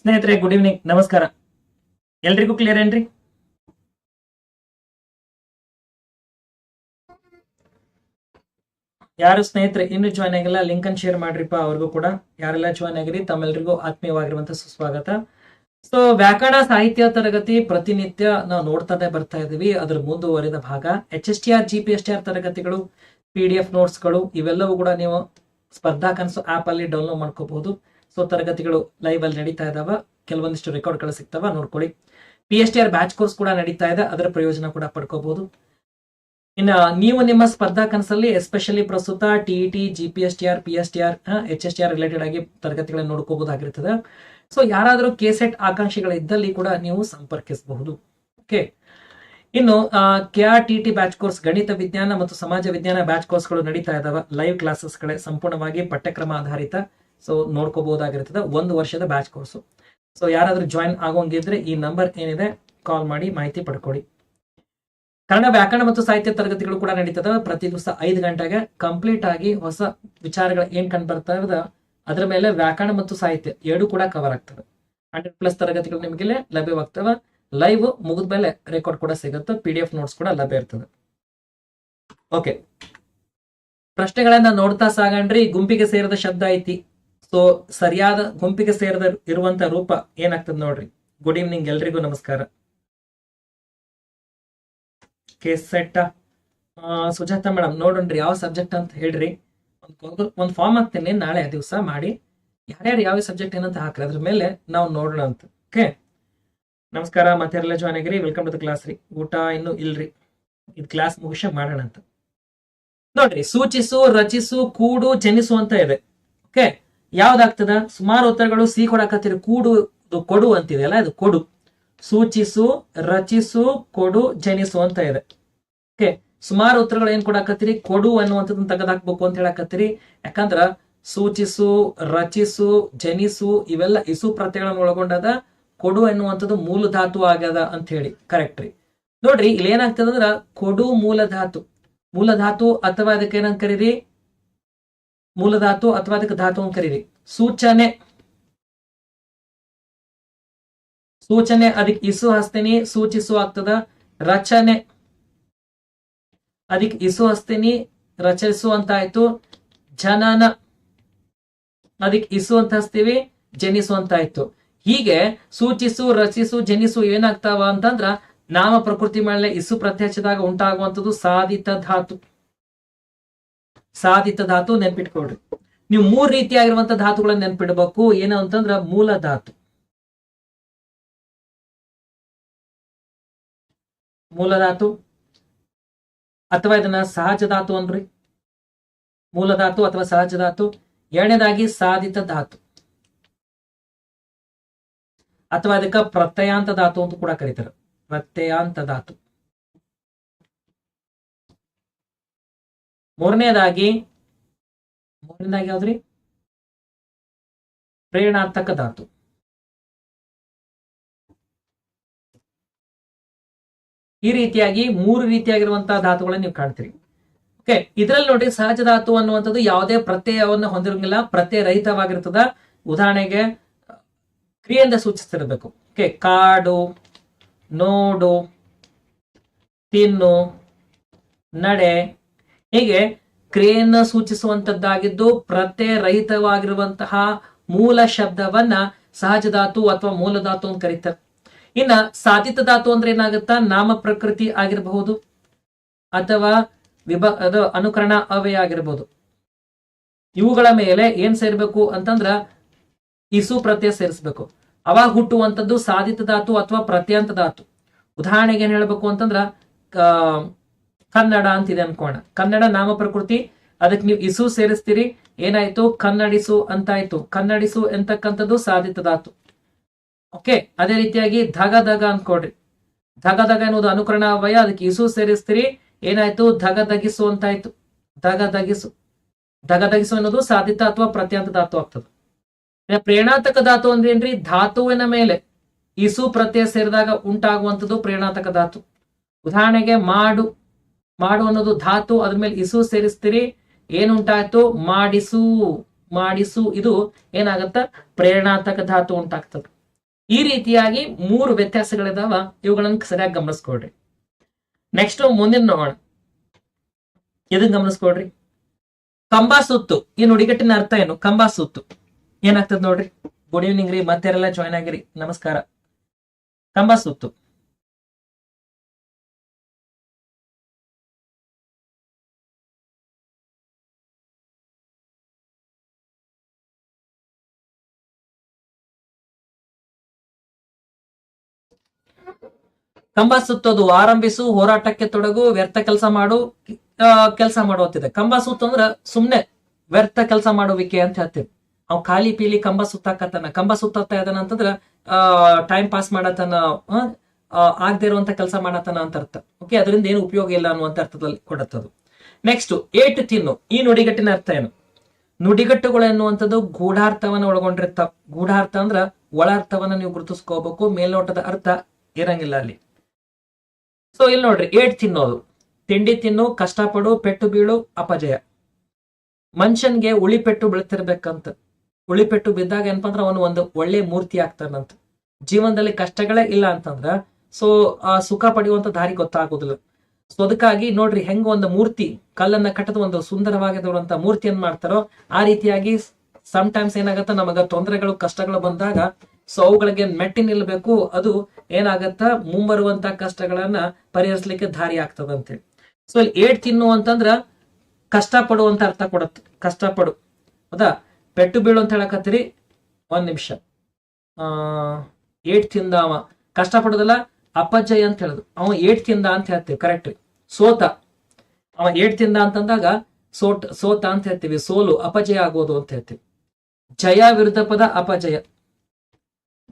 ಸ್ನೇಹಿತರೆ good evening ನಮಸ್ಕಾರ. ಎಲ್ರಿಗೂ ಕ್ಲಿಯರ್ ಏನ್ರಿ? ಯಾರು ಸ್ನೇಹಿತರೆ, ಇನ್ನು ಜಾಯ್ನ್ ಆಗಿಲ್ಲ ಲಿಂಕ್ ಅನ್ನು ಶೇರ್ ಮಾಡ್ರಿಪ್ಪ ಅವ್ರಿಗೂ ಕೂಡ. ಯಾರೆಲ್ಲ ಜಾಯ್ನ್ ಆಗಿರಿ, ತಮ್ಮೆಲ್ರಿಗೂ ಆತ್ಮೀಯವಾಗಿರುವಂತ ಸುಸ್ವಾಗತ. ಸೊ ವ್ಯಾಕರಣ ಸಾಹಿತ್ಯ ತರಗತಿ ಪ್ರತಿನಿತ್ಯ ನಾವು ನೋಡ್ತಾನೆ ಬರ್ತಾ ಇದೀವಿ ಅದ್ರ ಮುಂದುವರಿದ ಭಾಗ H S T R G P S T R ತರಗತಿಗಳು ಪಿ ಡಿ ಎಫ್ ನೋಟ್ಸ್ಗಳು ಇವೆಲ್ಲವೂ ಕೂಡ ನೀವು ಸ್ಪರ್ಧಾ ಕನಸು ಆಪ್ ಅಲ್ಲಿ ಡೌನ್ಲೋಡ್ ಮಾಡ್ಕೋಬಹುದು. ಸೊ ತರಗತಿಗಳು ಲೈವ್ ಅಲ್ಲಿ ನಡೀತಾ ಇದಾವ. ಕೆಲವೊಂದಿಷ್ಟು ರೆಕಾರ್ಡ್ಗಳು ಸಿಗ್ತಾವ, ನೋಡ್ಕೊಳ್ಳಿ. P H T R batch course ಕೂಡ ನಡೀತಾ ಇದೆ. ಅದರ ಪ್ರಯೋಜನ ಕೂಡ ಪಡ್ಕೋಬಹುದು ಇನ್ನ ನೀವು ನಿಮ್ಮ ಸ್ಪರ್ಧಾ ಕನಸಲ್ಲಿ ಎಸ್ಪೆಷಲಿ ಪ್ರಸ್ತುತ T T G P S T R P S T R H S T R related ಆಗಿ ತರಗತಿಗಳನ್ನು ನೋಡ್ಕೋಬಹುದಾಗಿರ್ತದೆ. ಸೊ ಯಾರಾದರೂ ಕೆ ಸೆಟ್ ಆಕಾಂಕ್ಷಿಗಳಿದ್ದಲ್ಲಿ ಕೂಡ ನೀವು ಸಂಪರ್ಕಿಸಬಹುದು. ಓಕೆ ಇನ್ನು K R T T batch course ಗಣಿತ ವಿಜ್ಞಾನ ಮತ್ತು ಸಮಾಜ ವಿಜ್ಞಾನ ಬ್ಯಾಚ್ ಕೋರ್ಸ್ಗಳು ನಡೀತಾ ಇದಾವೆ. ಲೈವ್ ಕ್ಲಾಸಸ್ಗಳೇ ಸಂಪೂರ್ಣವಾಗಿ ಪಠ್ಯಕ್ರಮ ಆಧಾರಿತ. ಸೊ ನೋಡ್ಕೋಬಹುದಾಗಿರ್ತದೆ ಒಂದು ವರ್ಷದ ಬ್ಯಾಚ್ ಕೋರ್ಸು ಸೊ ಯಾರಾದ್ರೂ ಜಾಯಿನ್ ಆಗೋಂಗಿದ್ರೆ ಈ ನಂಬರ್ ಏನಿದೆ ಕಾಲ್ ಮಾಡಿ ಮಾಹಿತಿ ಪಡ್ಕೊಳ್ಳಿ. ಕನ್ನಡ ವ್ಯಾಕರಣ ಮತ್ತು ಸಾಹಿತ್ಯ ತರಗತಿಗಳು ಕೂಡ ನಡೀತದ. ಪ್ರತಿ ದಿವಸ ಐದು ಗಂಟೆಗೆ ಕಂಪ್ಲೀಟ್ ಆಗಿ ಹೊಸ ವಿಚಾರಗಳು ಏನ್ ಕಂಡು ಬರ್ತಾ ಇರೋದ ಅದ್ರ ಮೇಲೆ ವ್ಯಾಕರಣ ಮತ್ತು ಸಾಹಿತ್ಯ ಎರಡು ಕೂಡ ಕವರ್ ಆಗ್ತವೆ ಹಂಡ್ರೆಡ್ ಪ್ಲಸ್ ತರಗತಿಗಳು ನಿಮಗೆ ಲಭ್ಯವಾಗ್ತವೆ. ಲೈವ್ ಮುಗಿದ ಮೇಲೆ ರೆಕಾರ್ಡ್ ಕೂಡ ಸಿಗುತ್ತೆ ಪಿ ಡಿ ಎಫ್ ನೋಟ್ಸ್ ಕೂಡ ಲಭ್ಯ ಇರ್ತದೆ. ಓಕೆ ಪ್ರಶ್ನೆಗಳನ್ನ ನೋಡ್ತಾ ಸಾಗಣ್ರಿ. ಗುಂಪಿಗೆ ಸೇರಿದ ಶಬ್ದ ಐತಿ. ಸೊ ಸರಿಯಾದ ಗುಂಪಿಗೆ ಸೇರಿದ ಇರುವಂತ ರೂಪ ಏನಾಗ್ತದೆ ನೋಡ್ರಿ. ಗುಡ್ ಈವ್ನಿಂಗ್ ಎಲ್ರಿಗೂ ನಮಸ್ಕಾರ. ಕೆಸೆಟ್ಟ ಸುಜಾತ ಮೇಡಮ್ ನೋಡೋಣ್ರಿ ಯಾವ ಸಬ್ಜೆಕ್ಟ್ ಅಂತ ಹೇಳ್ರಿ. ಒಂದು ಒಂದು ಫಾರ್ಮ್ ಹಾಕ್ತೇನೆ, ನಾಳೆ ದಿವಸ ಮಾಡಿ. ಯಾರ್ಯಾರು ಯಾವ ಸಬ್ಜೆಕ್ಟ್ ಏನಂತ ಹಾಕ್ರಿ, ಅದ್ರ ಮೇಲೆ ನಾವು ನೋಡೋಣ ಅಂತ. ಓಕೆ ನಮಸ್ಕಾರ ಮತ್ತೆ ಜಾಯ್ನ್ ಆಗಿರಿ. ವೆಲ್ಕಮ್ ಟು ದ ಕ್ಲಾಸ್ ರೀ. ಊಟ ಇನ್ನು ಇಲ್ರಿ. ಇದು ಕ್ಲಾಸ್ ಮುಗಿಸ ಮಾಡೋಣ ಅಂತ. ನೋಡ್ರಿ, ಸೂಚಿಸು, ರಚಿಸು, ಕೂಡು, ಜನಿಸು ಅಂತ ಇದೆ. ಓಕೆ ಯಾವ್ದಾಗ್ತದ? ಸುಮಾರು ಉತ್ತರಗಳು ಸಿ ಕೊಡಕತ್ತೀರಿ. ಕೂಡು ಕೊಡು ಅಂತಿದೆ ಅಲ್ಲ, ಇದು ಕೊಡು. ಸೂಚಿಸು, ರಚಿಸು, ಕೊಡು, ಜನಿಸು ಅಂತ ಇದೆ. ಓಕೆ, ಸುಮಾರು ಉತ್ತರಗಳು ಏನ್ ಕೊಡಕತ್ತಿರಿ? ಕೊಡು ಅನ್ನುವಂಥದ್ದನ್ನ ತೆಗೆದಾಕ್ಬೇಕು ಅಂತ ಹೇಳಕತ್ತಿರಿ. ಯಾಕಂದ್ರ ಸೂಚಿಸು, ರಚಿಸು, ಜನಿಸು, ಇವೆಲ್ಲ ಇಸು ಪ್ರತ್ಯಗಳನ್ನು ಒಳಗೊಂಡದ ಕೊಡು ಎನ್ನುವಂಥದ್ದು ಮೂಲ ಧಾತು ಆಗ್ಯದ ಅಂತ ಹೇಳಿ. ಕರೆಕ್ಟ್ ರೀ. ನೋಡ್ರಿ ಇಲ್ಲಿ ಏನಾಗ್ತದ ಅಂದ್ರ ಕೊಡು ಮೂಲ ಧಾತು. ಮೂಲ ಧಾತು ಅಥವಾ ಅದಕ್ಕೆ ಏನಂತ ಕರೀರಿ? ಮೂಲ ಧಾತು ಅಥವಾ ಅದಕ್ಕೆ ಧಾತು ಅಂತ ಕರೀರಿ. ಸೂಚನೆ. ಸೂಚನೆ, ಅದಕ್ಕೆ ಇಸು ಹಸ್ತಿನಿ, ಸೂಚಿಸು ಆಗ್ತದ, ರಚನೆ. ಅದಕ್ಕೆ ಇಸು ಹಸ್ತಿನಿ ರಚಿಸು ಅಂತ ಜನನ. ಅದಕ್ಕೆ ಇಸು ಅಂತ ಹಸ್ತೀವಿ ಜನಿಸು ಅಂತ ಆಯ್ತು. ಹೀಗೆ ಸೂಚಿಸು, ರಚಿಸು, ಜನಿಸು ಏನಾಗ್ತಾವ ಅಂತಂದ್ರ ನಾಮ ಪ್ರಕೃತಿ ಮೇಲೆ ಇಸು ಪ್ರತ್ಯಕ್ಷದಾಗ ಉಂಟಾಗುವಂಥದ್ದು ಸಾಧಿತ ಧಾತು. ಸಾಧಿತ ಧಾತು ನೆನ್ಪಿಟ್ಕೊಡ್ರಿ ನೀವು ಮೂರ್ ರೀತಿಯಾಗಿರುವಂತ ಧಾತುಗಳನ್ನ ನೆನ್ಪಿಡ್ಬೇಕು. ಏನು ಅಂತಂದ್ರ ಮೂಲ ಧಾತು. ಮೂಲ ಧಾತು ಅಥವಾ ಇದನ್ನ ಸಹಜ ಧಾತು ಅನ್ರಿ ಮೂಲ ಧಾತು ಅಥವಾ ಸಹಜ ಧಾತು. ಎರಡನೇದಾಗಿ ಸಾಧಿತ ಧಾತು. ಅಥವಾ ಅದಕ್ಕೆ ಪ್ರತ್ಯಯಾಂತ ಧಾತು ಅಂತ ಕೂಡ ಕರೀತಾರೆ. ಪ್ರತ್ಯಯಾಂತ ಧಾತು. ಮೂರನೇದಾಗಿ ಮೂರನೇದಾಗಿ ಯಾವ್ದ್ರಿ? ಪ್ರೇರಣಾತ್ಮಕ ಧಾತು. ಈ ರೀತಿಯಾಗಿ ಮೂರು ರೀತಿಯಾಗಿರುವಂತಹ ಧಾತುಗಳನ್ನ ನೀವು ಕಾಣ್ತೀರಿ. ಓಕೆ ಇದರಲ್ಲಿ ನೋಡಿ ಸಹಜ ಧಾತು ಅನ್ನುವಂಥದ್ದು ಯಾವುದೇ ಪ್ರತ್ಯಯವನ್ನು ಹೊಂದಿರಂಗಿಲ್ಲ ಪ್ರತ್ಯಯ ರಹಿತವಾಗಿರ್ತದ ಉದಾಹರಣೆಗೆ, ಕ್ರಿಯೆಯಿಂದ ಸೂಚಿಸ್ತಿರ್ಬೇಕು. ಓಕೆ ಕಾಡು, ನೋಡು, ತಿನ್ನು, ನಡೆ ಹೀಗೆ? ಕ್ರಿಯೆಯನ್ನ ಸೂಚಿಸುವಂತದ್ದಾಗಿದ್ದು ಪ್ರತ್ಯಯ ರಹಿತವಾಗಿರುವಂತಹ ಮೂಲ ಶಬ್ದವನ್ನ ಸಹಜ ಧಾತು ಅಥವಾ ಮೂಲ ಧಾತು ಅಂತ ಕರೀತಾರೆ. ಇನ್ನ ಸಾಧಿತ ಧಾತು ಅಂದ್ರೆ ಏನಾಗುತ್ತಾ? ನಾಮ ಪ್ರಕೃತಿ ಆಗಿರಬಹುದು ಅಥವಾ ವಿಭ, ಅದು ಅನುಕರಣ ಅವಯ ಆಗಿರಬಹುದು. ಇವುಗಳ ಮೇಲೆ ಏನ್ ಸೇರ್ಬೇಕು ಅಂತಂದ್ರ ಇಸು ಪ್ರತ್ಯಯ ಸೇರಿಸಬೇಕು. ಅವಾಗ ಹುಟ್ಟುವಂಥದ್ದು ಸಾಧಿತ ಧಾತು ಅಥವಾ ಪ್ರತ್ಯಂತ ಧಾತು ಉದಾಹರಣೆಗೆ ಏನ್ ಹೇಳ್ಬೇಕು ಅಂತಂದ್ರ ಕನ್ನಡ ಅಂತಿದೆ ಅನ್ಕೋಣ. ಕನ್ನಡ ನಾಮ ಪ್ರಕೃತಿ ಅದಕ್ಕೆ ನೀವು ಇಸು ಸೇರಿಸ್ತೀರಿ. ಏನಾಯ್ತು? ಕನ್ನಡಿಸು ಅಂತಾಯ್ತು. ಕನ್ನಡಿಸು ಎಂತಕ್ಕಂಥದ್ದು ಸಾಧಿತ ಧಾತು ಓಕೆ, ಅದೇ ರೀತಿಯಾಗಿ ಧಗ ಧಗ ಅನ್ಕೊಡ್ರಿ ಧಗ ಧಗ ಎನ್ನುವುದು ಅನುಕರಣ ಅವಯ ಅದಕ್ಕೆ ಇಸು ಸೇರಿಸ್ತೀರಿ. ಏನಾಯ್ತು? ಧಗ ಧಗಿಸು ಅಂತಾಯ್ತು. ಧಗ ಧಗಿಸು. ಧಗ ಧಗಿಸು ಅನ್ನೋದು ಸಾಧಿತ ಅಥವಾ ಪ್ರತ್ಯಂತ ಧಾತು ಆಗ್ತದೆ. ಪ್ರೇಣಾತಕ ಧಾತು ಅಂದ್ರೆ ಏನ್ರಿ? ಧಾತುವಿನ ಮೇಲೆ ಇಸು ಪ್ರತ್ಯಯ ಸೇರಿದಾಗ ಉಂಟಾಗುವಂಥದ್ದು ಪ್ರೇಣಾತಕ ಧಾತು. ಉದಾಹರಣೆಗೆ ಮಾಡು. ಮಾಡು ಅನ್ನೋದು ಧಾತು, ಅದ್ರ ಮೇಲೆ ಇಸು ಸೇರಿಸ್ತೀರಿ. ಏನುಂಟಾಯ್ತು? ಮಾಡಿಸು ಮಾಡಿಸು. ಇದು ಏನಾಗತ್ತ? ಪ್ರೇರಣಾತ್ಮಕ ಧಾತು ಉಂಟಾಗ್ತದ. ಈ ರೀತಿಯಾಗಿ ಮೂರು ವ್ಯತ್ಯಾಸಗಳಿದಾವ. ಇವುಗಳನ್ನ ಸರಿಯಾಗಿ ಗಮನಿಸ್ಕೊಡ್ರಿ ನೆಕ್ಸ್ಟ್ ಮುಂದಿನ ನೋಡೋಣ. ಇದನ್ನ ಗಮನಿಸ್ಕೊಡ್ರಿ ಕಂಬ ಸುತ್ತು. ಈ ನುಡಿಗಟ್ಟಿನ ಅರ್ಥ ಏನು? ಕಂಬ ಸುತ್ತು. ಏನಾಗ್ತದ ನೋಡ್ರಿ? ಗುಡ್ ಈವ್ನಿಂಗ್ ರೀ. ಮತ್ತೆಲ್ಲ ಜಾಯ್ನ್ ಆಗಿರಿ. ನಮಸ್ಕಾರ. ಕಂಬ ಸುತ್ತು. ಕಂಬ ಸುತ್ತೋದು ಆರಂಭಿಸು, ಹೋರಾಟಕ್ಕೆ ತೊಡಗು, ವ್ಯರ್ಥ ಕೆಲಸ ಮಾಡು ಕೆಲಸ ಮಾಡುವಂತಿದೆ ಕಂಬ ಸುತ್ತ ಅಂದ್ರ ಸುಮ್ನೆ ವ್ಯರ್ಥ ಕೆಲಸ ಮಾಡುವಿಕೆ ಅಂತ ಹೇಳ್ತೀವಿ. ಅವ್ ಖಾಲಿ ಪೀಲಿ ಕಂಬ ಸುತ್ತಾಕತ್ತಾನ ಕಂಬ ಸುತ್ತಾ ಇದಾನ ಅಂತಂದ್ರ ಟೈಮ್ ಪಾಸ್ ಮಾಡತನ ಆಗದೆ ಇರುವಂತ ಕೆಲಸ ಮಾಡತನ ಅಂತ ಅರ್ಥ. ಓಕೆ ಅದರಿಂದ ಏನು ಉಪಯೋಗ ಇಲ್ಲ ಅನ್ನುವಂತ ಅರ್ಥದಲ್ಲಿ ಕೊಡತ್ತದು. ನೆಕ್ಸ್ಟ್ ಏಟ್ ತಿನ್ನು. ಈ ನುಡಿಗಟ್ಟಿನ ಅರ್ಥ ಏನು? ನುಡಿಗಟ್ಟುಗಳು ಎನ್ನುವಂಥದ್ದು ಗೂಢಾರ್ಥವನ್ನ ಒಳಗೊಂಡಿರ್ತಾವ. ಗೂಢಾರ್ಥ ಅಂದ್ರ ಒಳ ಅರ್ಥವನ್ನ ನೀವು ಗುರುತಿಸ್ಕೋಬೇಕು, ಮೇಲ್ನೋಟದ ಅರ್ಥ ಇರಂಗಿಲ್ಲ ಅಲ್ಲಿ. ಸೊ ಇಲ್ಲಿ ನೋಡ್ರಿ ಏಟ್ ತಿನ್ನೋದು. ತಿಂಡಿ ತಿನ್ನು, ಕಷ್ಟಪಡು, ಪೆಟ್ಟು ಬೀಳು, ಅಪಜಯ. ಮನುಷ್ಯನ್ಗೆ ಉಳಿಪೆಟ್ಟು ಬೀಳ್ತಿರ್ಬೇಕಂತ. ಉಳಿಪೆಟ್ಟು ಬಿದ್ದಾಗ ಏನಪ್ಪಾ ಅಂದ್ರೆ ಅವನು ಒಂದು ಒಳ್ಳೆ ಮೂರ್ತಿ ಆಗ್ತಾನಂತ. ಜೀವನದಲ್ಲಿ ಕಷ್ಟಗಳೇ ಇಲ್ಲ ಅಂತಂದ್ರ ಸೊ ಆ ಸುಖ ಪಡೆಯುವಂತ ದಾರಿ ಗೊತ್ತಾಗೋದಿಲ್ಲ. ಸೊ ಅದಕ್ಕಾಗಿ ನೋಡ್ರಿ, ಹೆಂಗ ಒಂದು ಮೂರ್ತಿ, ಕಲ್ಲನ್ನ ಕಟ್ಟದ ಒಂದು ಸುಂದರವಾಗಿರುವಂತ ಮೂರ್ತಿಯನ್ನ ಮಾಡ್ತಾರೋ, ಆ ರೀತಿಯಾಗಿ ಸಮ್ ಟೈಮ್ಸ್ ಏನಾಗತ್ತ, ನಮಗ ತೊಂದರೆಗಳು, ಕಷ್ಟಗಳು ಬಂದಾಗ ಸೊ ಅವುಗಳಿಗೆ ಮೆಟ್ಟಿ ನಿಲ್ಬೇಕು ಅದು ಏನಾಗತ್ತ? ಮುಂಬರುವಂತ ಕಷ್ಟಗಳನ್ನ ಪರಿಹರಿಸಲಿಕ್ಕೆ ದಾರಿ ಆಗ್ತದಂತೇಳಿ ಸೊ ಇಲ್ಲಿ ಏಟ್ ತಿನ್ನು ಅಂತಂದ್ರ ಕಷ್ಟ ಪಡುವಂತ ಅರ್ಥ ಕೊಡತ್ತೆ. ಕಷ್ಟಪಡು. ಹೌದಾ? ಪೆಟ್ಟು ಬೀಳು ಅಂತ ಹೇಳಕತ್ತೀರಿ? ಒಂದ್ ನಿಮಿಷ. ಆ ಏಟ್ ತಿಂದ ಅವ. ಕಷ್ಟ ಪಡೋದಲ್ಲ ಅಪಜಯ ಅಂತ ಹೇಳುದು. ಅವ ಏಟ್ ತಿಂದ ಅಂತ ಹೇಳ್ತೀವಿ ಕರೆಕ್ಟ್ ಸೋತ. ಅವ ಏಟ್ ತಿಂದ ಅಂತಂದಾಗ ಸೋಟ್, ಸೋತ ಅಂತ ಹೇಳ್ತೀವಿ. ಸೋಲು, ಅಪಜಯ ಆಗೋದು ಅಂತ ಹೇಳ್ತೀವಿ. ಜಯ ವಿರುದ್ಧ ಪದ ಅಪಜಯ.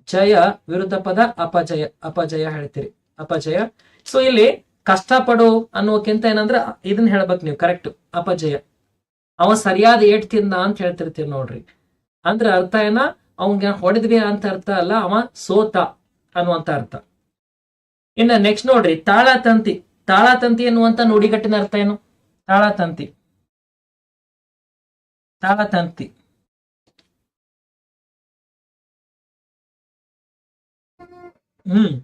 ಜಯ ವಿರುದ್ಧ ಪದ ಅಪಜಯ ಅಪಜಯ ಹೇಳ್ತೀರಿ, ಅಪಜಯ. ಸೊ ಇಲ್ಲಿ ಕಷ್ಟಪಡು ಅನ್ನೋಕ್ಕಿಂತ ಏನಂದ್ರೆ ಇದನ್ನ ಹೇಳ್ಬೇಕು ನೀವು ಕರೆಕ್ಟ್ ಅಪಜಯ. ಅವ ಸರಿಯಾದ ಏಟ್ ತಿಂದ ಅಂತ ಹೇಳ್ತಿರ್ತೀವಿ ನೋಡ್ರಿ. ಅಂದ್ರೆ ಅರ್ಥ ಏನ? ಅವಂಗ ಹೊಡೆದ್ವಿ ಅಂತ ಅರ್ಥ ಅಲ್ಲ, ಅವ ಸೋತ ಅನ್ನುವಂತ ಅರ್ಥ. ಇನ್ನ ನೆಕ್ಸ್ಟ್ ನೋಡ್ರಿ ತಾಳ ತಂತಿ ಎನ್ನುವಂತ ನುಡಿಗಟ್ಟಿನ ಅರ್ಥ ಏನು? ತಾಳತಂತಿ. ತಾಳತಂತಿ. ಹ್ಮ್.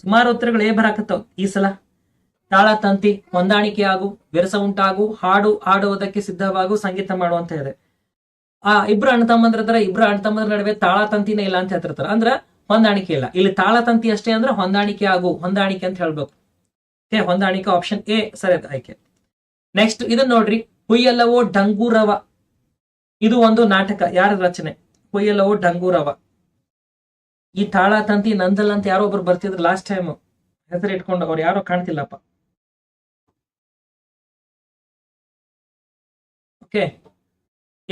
ಸುಮಾರು ಉತ್ತರಗಳು ಏ ಬರಾಕತ್ತವ್ ಈ ಸಲ. ತಾಳ, ತಂತಿ, ಹೊಂದಾಣಿಕೆ ಆಗು ವಿರಸ ಉಂಟಾಗು, ಹಾಡು, ಹಾಡುವುದಕ್ಕೆ ಸಿದ್ಧವಾಗು ಸಂಗೀತ ಮಾಡು ಅಂತ ಆ, ಇಬ್ರು ಅಣ್ಣ ತಮ್ಮಂದ್ರ ಇಬ್ರು ಅಣ್ಣ ತಮ್ಮಂದ್ರ ನಡುವೆ ತಾಳ, ತಂತಿನೇ ಇಲ್ಲ ಅಂತ ಹೇಳ್ತಿರ್ತಾರ. ಅಂದ್ರ ಹೊಂದಾಣಿಕೆ ಇಲ್ಲ. ಇಲ್ಲಿ ತಾಳ, ತಂತಿ ಅಷ್ಟೇ ಅಂದ್ರೆ ಹೊಂದಾಣಿಕೆ ಆಗು, ಹೊಂದಾಣಿಕೆ ಅಂತ ಹೇಳ್ಬೇಕು. ಏ ಹೊಂದಾಣಿಕೆ ಆಪ್ಷನ್ ಎ ಸರಿ ಆಯ್ಕೆ. ನೆಕ್ಸ್ಟ್ ಇದನ್ನ ನೋಡ್ರಿ, ಹುಯ್ಯಲ್ಲವೋ ಡಂಗೂರವ. ಇದು ಒಂದು ನಾಟಕ, ಯಾರ ರಚನೆ? ಹುಯ್ಯಲ್ಲವೋ ಡಂಗೂರವ. ಈ ತಾಳ ತಂತಿ ನಂದಲ್ ಅಂತ ಯಾರೋ ಒಬ್ರು ಬರ್ತಿದ್ರು ಲಾಸ್ಟ್ ಟೈಮ್ ಹೆಸರು ಇಟ್ಕೊಂಡು ಅವ್ರು ಯಾರೋ ಕಾಣ್ತಿಲ್ಲಪ್ಪ. ಓಕೆ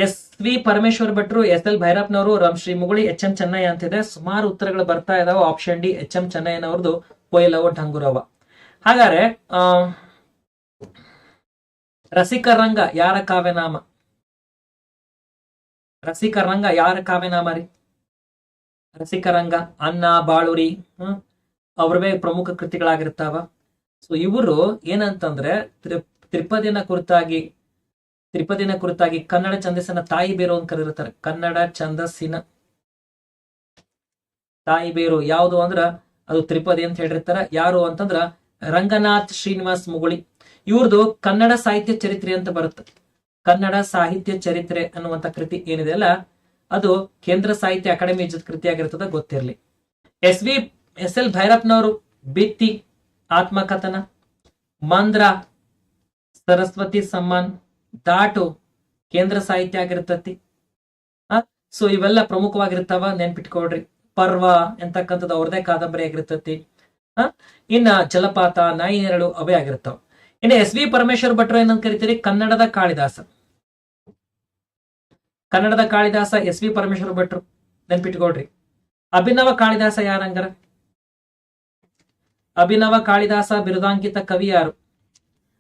ಎಸ್ ವಿ ಪರಮೇಶ್ವರ್ ಭಟ್ರು, ಎಸ್ ಎಲ್ ಭೈರಪ್ಪನವರು ರಾಮ್ ಶ್ರೀ ಮುಗುಳಿ ಎಚ್ ಎಂ ಚೆನ್ನಯ್ಯ ಅಂತಿದೆ. ಸುಮಾರು ಉತ್ತರಗಳು ಬರ್ತಾ ಇದಾವೆ. ಆಪ್ಷನ್ ಡಿ ಎಚ್ ಎಂ ಚೆನ್ನಯ್ಯನವ್ರದ್ದು ಕೊಯ್ಲವ ಡಂಗುರವ. ಹಾಗಾದ್ರೆ ರಸಿಕರಂಗ ಯಾರ ಕಾವ್ಯನಾಮ? ರಸಿಕರಂಗ ಯಾರ ಕಾವ್ಯನಾಮ ರೀ ರಸಿಕರಂಗ, ಅನ್ನ, ಬಾಳುರಿ, ಹ್ಮ್ ಅವ್ರವೇ ಪ್ರಮುಖ ಕೃತಿಗಳಾಗಿರ್ತಾವ. ಸೊ ಇವರು ಏನಂತಂದ್ರೆ ತ್ರಿ, ತ್ರಿಪದಿನ ಕುರಿತಾಗಿ ತ್ರಿಪದಿನ ಕುರಿತಾಗಿ ಕನ್ನಡ ಛಂದಸ್ಸಿನ ತಾಯಿ ಬೇರು ಅಂತ ಕರೆದಿರ್ತಾರೆ. ಕನ್ನಡ ಛಂದಸ್ಸಿನ ತಾಯಿ ಬೇರು ಯಾವುದು ಅಂದ್ರ ಅದು ತ್ರಿಪದಿ ಅಂತ ಹೇಳಿರ್ತಾರ. ಯಾರು ಅಂತಂದ್ರ ರಂಗನಾಥ್ ಶ್ರೀನಿವಾಸ್ ಮುಗುಳಿ. ಇವ್ರದು ಕನ್ನಡ ಸಾಹಿತ್ಯ ಚರಿತ್ರೆ ಅಂತ ಬರುತ್ತೆ. ಕನ್ನಡ ಸಾಹಿತ್ಯ ಚರಿತ್ರೆ ಅನ್ನುವಂತ ಕೃತಿ ಏನಿದೆ ಅಲ್ಲ, ಅದು ಕೇಂದ್ರ ಸಾಹಿತ್ಯ ಅಕಾಡೆಮಿ ಇಜ್ಜತ್ ಕೃತಿಯಾಗಿರ್ತದ, ಗೊತ್ತಿರಲಿ. ಎಸ್ ವಿ, ಎಸ್ ಎಲ್ ಭೈರಪ್ಪನವರು ಬಿತ್ತಿ, ಆತ್ಮಕಥನ, ಮಂದ್ರ, ಸರಸ್ವತಿ ಸಮ್ಮಾನ್, ದಾಟು ಕೇಂದ್ರ ಸಾಹಿತ್ಯ ಆಗಿರ್ತತಿ. ಸೊ ಇವೆಲ್ಲ ಪ್ರಮುಖವಾಗಿರ್ತಾವ, ನೆನ್ಪಿಟ್ಕೊಳ್ರಿ. ಪರ್ವ ಎಂತಕ್ಕಂಥದ್ದು ಅವ್ರದೇ ಕಾದಂಬರಿ ಆಗಿರ್ತತಿ. ಹ ಇನ್ನ ಜಲಪಾತ ನಾಯಿ ನೆರಳು ಅವೇ ಆಗಿರ್ತಾವ. ಇನ್ನು ಎಸ್ ವಿ ಪರಮೇಶ್ವರ್ ಭಟ್ರು ಏನಂತ ಕರಿತೀರಿ? ಕನ್ನಡದ ಕಾಳಿದಾಸ. ಕನ್ನಡದ ಕಾಳಿದಾಸ ಎಸ್ ವಿ ಪರಮೇಶ್ವರ ಭಟ್ರು, ನೆನ್ಪಿಟ್ಕೊಳ್ರಿ. ಅಭಿನವ ಕಾಳಿದಾಸ ಯಾರಂಗರ? ಅಭಿನವ ಕಾಳಿದಾಸ ಬಿರುದಾಂಕಿತ ಕವಿ ಯಾರು?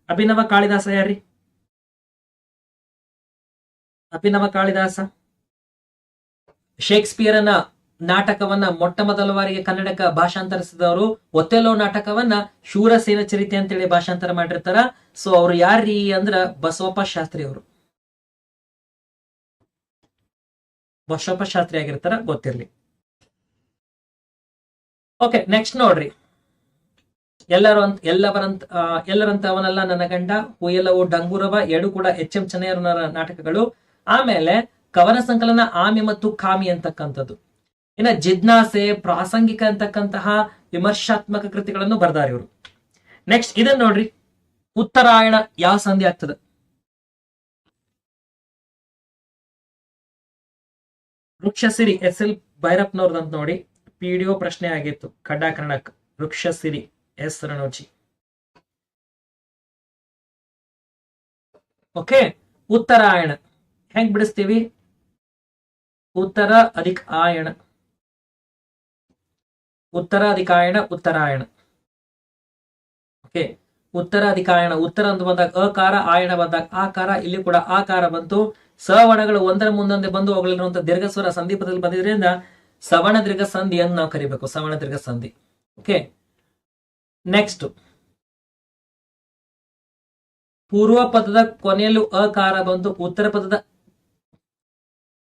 ಅಭಿನವ ಕಾಳಿದಾಸ ಯಾರ್ರಿ? ಅಭಿನವ ಕಾಳಿದಾಸ? ಶೇಕ್ಸ್ಪಿಯರನ ನಾಟಕವನ್ನ ಮೊಟ್ಟ ಮೊದಲ ಬಾರಿಗೆ ಕನ್ನಡಕ ಭಾಷಾಂತರಿಸಿದವರು ಒತ್ತೆಲೋ ನಾಟಕವನ್ನ ಶೂರಸೇನ ಚರಿತೆ ಅಂತೇಳಿ ಭಾಷಾಂತರ ಮಾಡಿರ್ತಾರ. ಸೊ ಅವ್ರು ಯಾರ್ರೀ ಅಂದ್ರ ಬಸವಪ್ಪ ಶಾಸ್ತ್ರಿ ಅವರು. ಶಾಸ್ತ್ರಿ ಆಗಿರ್ತಾರ, ಗೊತ್ತಿರ್ಲಿ. ಓಕೆ ನೆಕ್ಸ್ಟ್ ನೋಡ್ರಿ. ಎಲ್ಲರೂ ಅಂತ ಎಲ್ಲವರಂತ ಎಲ್ಲರಂತ ಅವನಲ್ಲ ನನ್ನ ಗಂಡ. ಹುಯಲವು ಡಂಗುರವ ಎರಡು ಕೂಡ ಎಚ್ ಎಂ ನಾಟಕಗಳು. ಆಮೇಲೆ ಕವನ ಸಂಕಲನ ಆಮೆ ಮತ್ತು ಕಾಮಿ ಅಂತಕ್ಕಂಥದ್ದು. ಇನ್ನ ಜಿಜ್ಞಾಸೆ, ಪ್ರಾಸಂಗಿಕ ಅಂತಕ್ಕಂತಹ ವಿಮರ್ಶಾತ್ಮಕ ಕೃತಿಗಳನ್ನು ಬರ್ದಾರ ಇವರು. ನೆಕ್ಸ್ಟ್ ಇದನ್ನ ನೋಡ್ರಿ. ಉತ್ತರಾಯಣ ಯಾವ ಸಂಧಿ ಆಗ್ತದೆ? ವೃಕ್ಷಸಿರಿ ಎಸ್ ಎಲ್ ಭೈರಪ್ಪನವ್ರದಂತ ನೋಡಿ. ಪಿ ಡಿ ಒ ಪ್ರಶ್ನೆ ಆಗಿತ್ತು. ಕಡ್ಡಾ ಕನ್ನಡಕ್ ವೃಕ್ಷಸಿರಿ ಎಸ್ ರಣೋಜಿ. ಓಕೆ, ಉತ್ತರಾಯಣ. ಹೆಂಗ್ ಬಿಡಿಸ್ತೀವಿ? ಉತ್ತರ ಅಧಿಕ ಆಯಣ. ಉತ್ತರ ಅಧಿಕಾಯಣ ಉತ್ತರಾಯಣ. ಓಕೆ, ಉತ್ತರ ಅಧಿಕಾಯಣ ಉತ್ತರ ಅಂತ ಬಂದಾಗ ಅಕಾರ, ಆಯಣ ಬಂದಾಗ ಆಕಾರ. ಇಲ್ಲಿ ಕೂಡ ಆಕಾರ ಬಂತು. ಸವರ್ಣಗಳು ಒಂದರ ಮುಂದೊಂದೆ ಬಂದು ಅವುಗಳಿರುವಂತಹ ದೀರ್ಘಸ್ವರ ಸಂದೀಪದಲ್ಲಿ ಬಂದಿದ್ರಿಂದ ಸವಣ ದೀರ್ಘ ಸಂಧಿ ಅಂತ ನಾವು ಕರಿಬೇಕು ಸವರ್ಣ ದೀರ್ಘ ಸಂಧಿ ಓಕೆ ನೆಕ್ಸ್ಟ್ ಪೂರ್ವ ಪದದ ಕೊನೆಯಲ್ಲೂ ಅಕಾರ ಬಂದು ಉತ್ತರ ಪದದ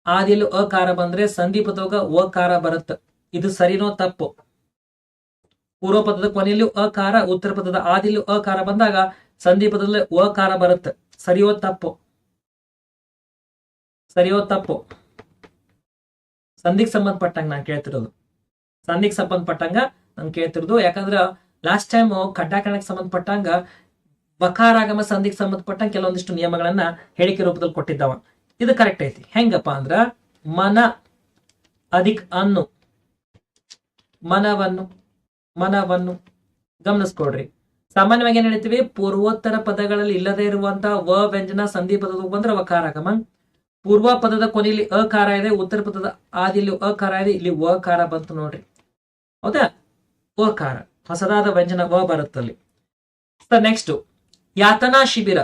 ಆದಿಯಲ್ಲೂ ಅಕಾರ ಬಂದ್ರೆ ಸಂಧಿ ಪದವಾಗ ಅಕಾರ ಬರುತ್ತೆ. ಇದು ಸರಿನೋ ತಪ್ಪು? ಪೂರ್ವ ಪದದ ಕೊನೆಯಲ್ಲೂ ಅಕಾರ, ಉತ್ತರ ಪದದ ಆದಿಯಲ್ಲೂ ಅಕಾರ ಬಂದಾಗ ಸಂಧಿ ಪದದಲ್ಲಿ ಅಕಾರ ಬರುತ್ತೆ. ಸರಿಯೋ ತಪ್ಪು? ಸರಿಯೋ ತಪ್ಪು? ಸಂಧಿಗೆ ಸಂಬಂಧಪಟ್ಟಂಗೆ ನಾನು ಕೇಳ್ತಿರೋದು. ಸಂಧಿಗೆ ಸಂಬಂಧಪಟ್ಟಂಗ ನಾನು ಕೇಳ್ತಿರೋದು. ಯಾಕಂದ್ರೆ ಲಾಸ್ಟ್ ಟೈಮ್ ಕಡ್ಡಾಕರಣಕ್ಕೆ ಸಂಬಂಧಪಟ್ಟಂಗ ಬಕಾರಾಗಮ ಸಂಧಿಗೆ ಸಂಬಂಧಪಟ್ಟಂಗೆ ಕೆಲವೊಂದಿಷ್ಟು ನಿಯಮಗಳನ್ನ ಹೇಳಿಕೆ ರೂಪದಲ್ಲಿ ಕೊಟ್ಟಿದ್ದಾವ. ಇದು ಕರೆಕ್ಟ್ ಐತಿ. ಹೆಂಗಪ್ಪ ಅಂದ್ರ ಮನ ಅಧಿಕ ಅನ್ನು, ಮನವನ್ನು ಮನವನ್ನು ಗಮನಿಸ್ಕೊಡ್ರಿ ಸಾಮಾನ್ಯವಾಗಿ ಏನ್ ಹೇಳ್ತೀವಿ? ಪೂರ್ವೋತ್ತರ ಪದಗಳಲ್ಲಿ ಇಲ್ಲದೆ ಇರುವಂತಹ ವ ವ್ಯಂಜನ ಸಂಧಿ ಪದದ ಬಂದ್ರೆ ವಕಾರಾಗಮ. ಪೂರ್ವ ಪದದ ಕೊನೆಯಲ್ಲಿ ಅಕಾರ ಇದೆ, ಉತ್ತರ ಪದದ ಆದಿಯಲ್ಲಿ ಅಕಾರ ಇದೆ, ಇಲ್ಲಿ ಕಾರ ಬಂತು ನೋಡ್ರಿ. ಹೌದಾ? ಕಾರ ಹೊಸದಾದ ವ್ಯಂಜನ ವ ಬರುತ್ತಲ್ಲಿ. ನೆಕ್ಸ್ಟ್ ಯಾತನಾ ಶಿಬಿರ.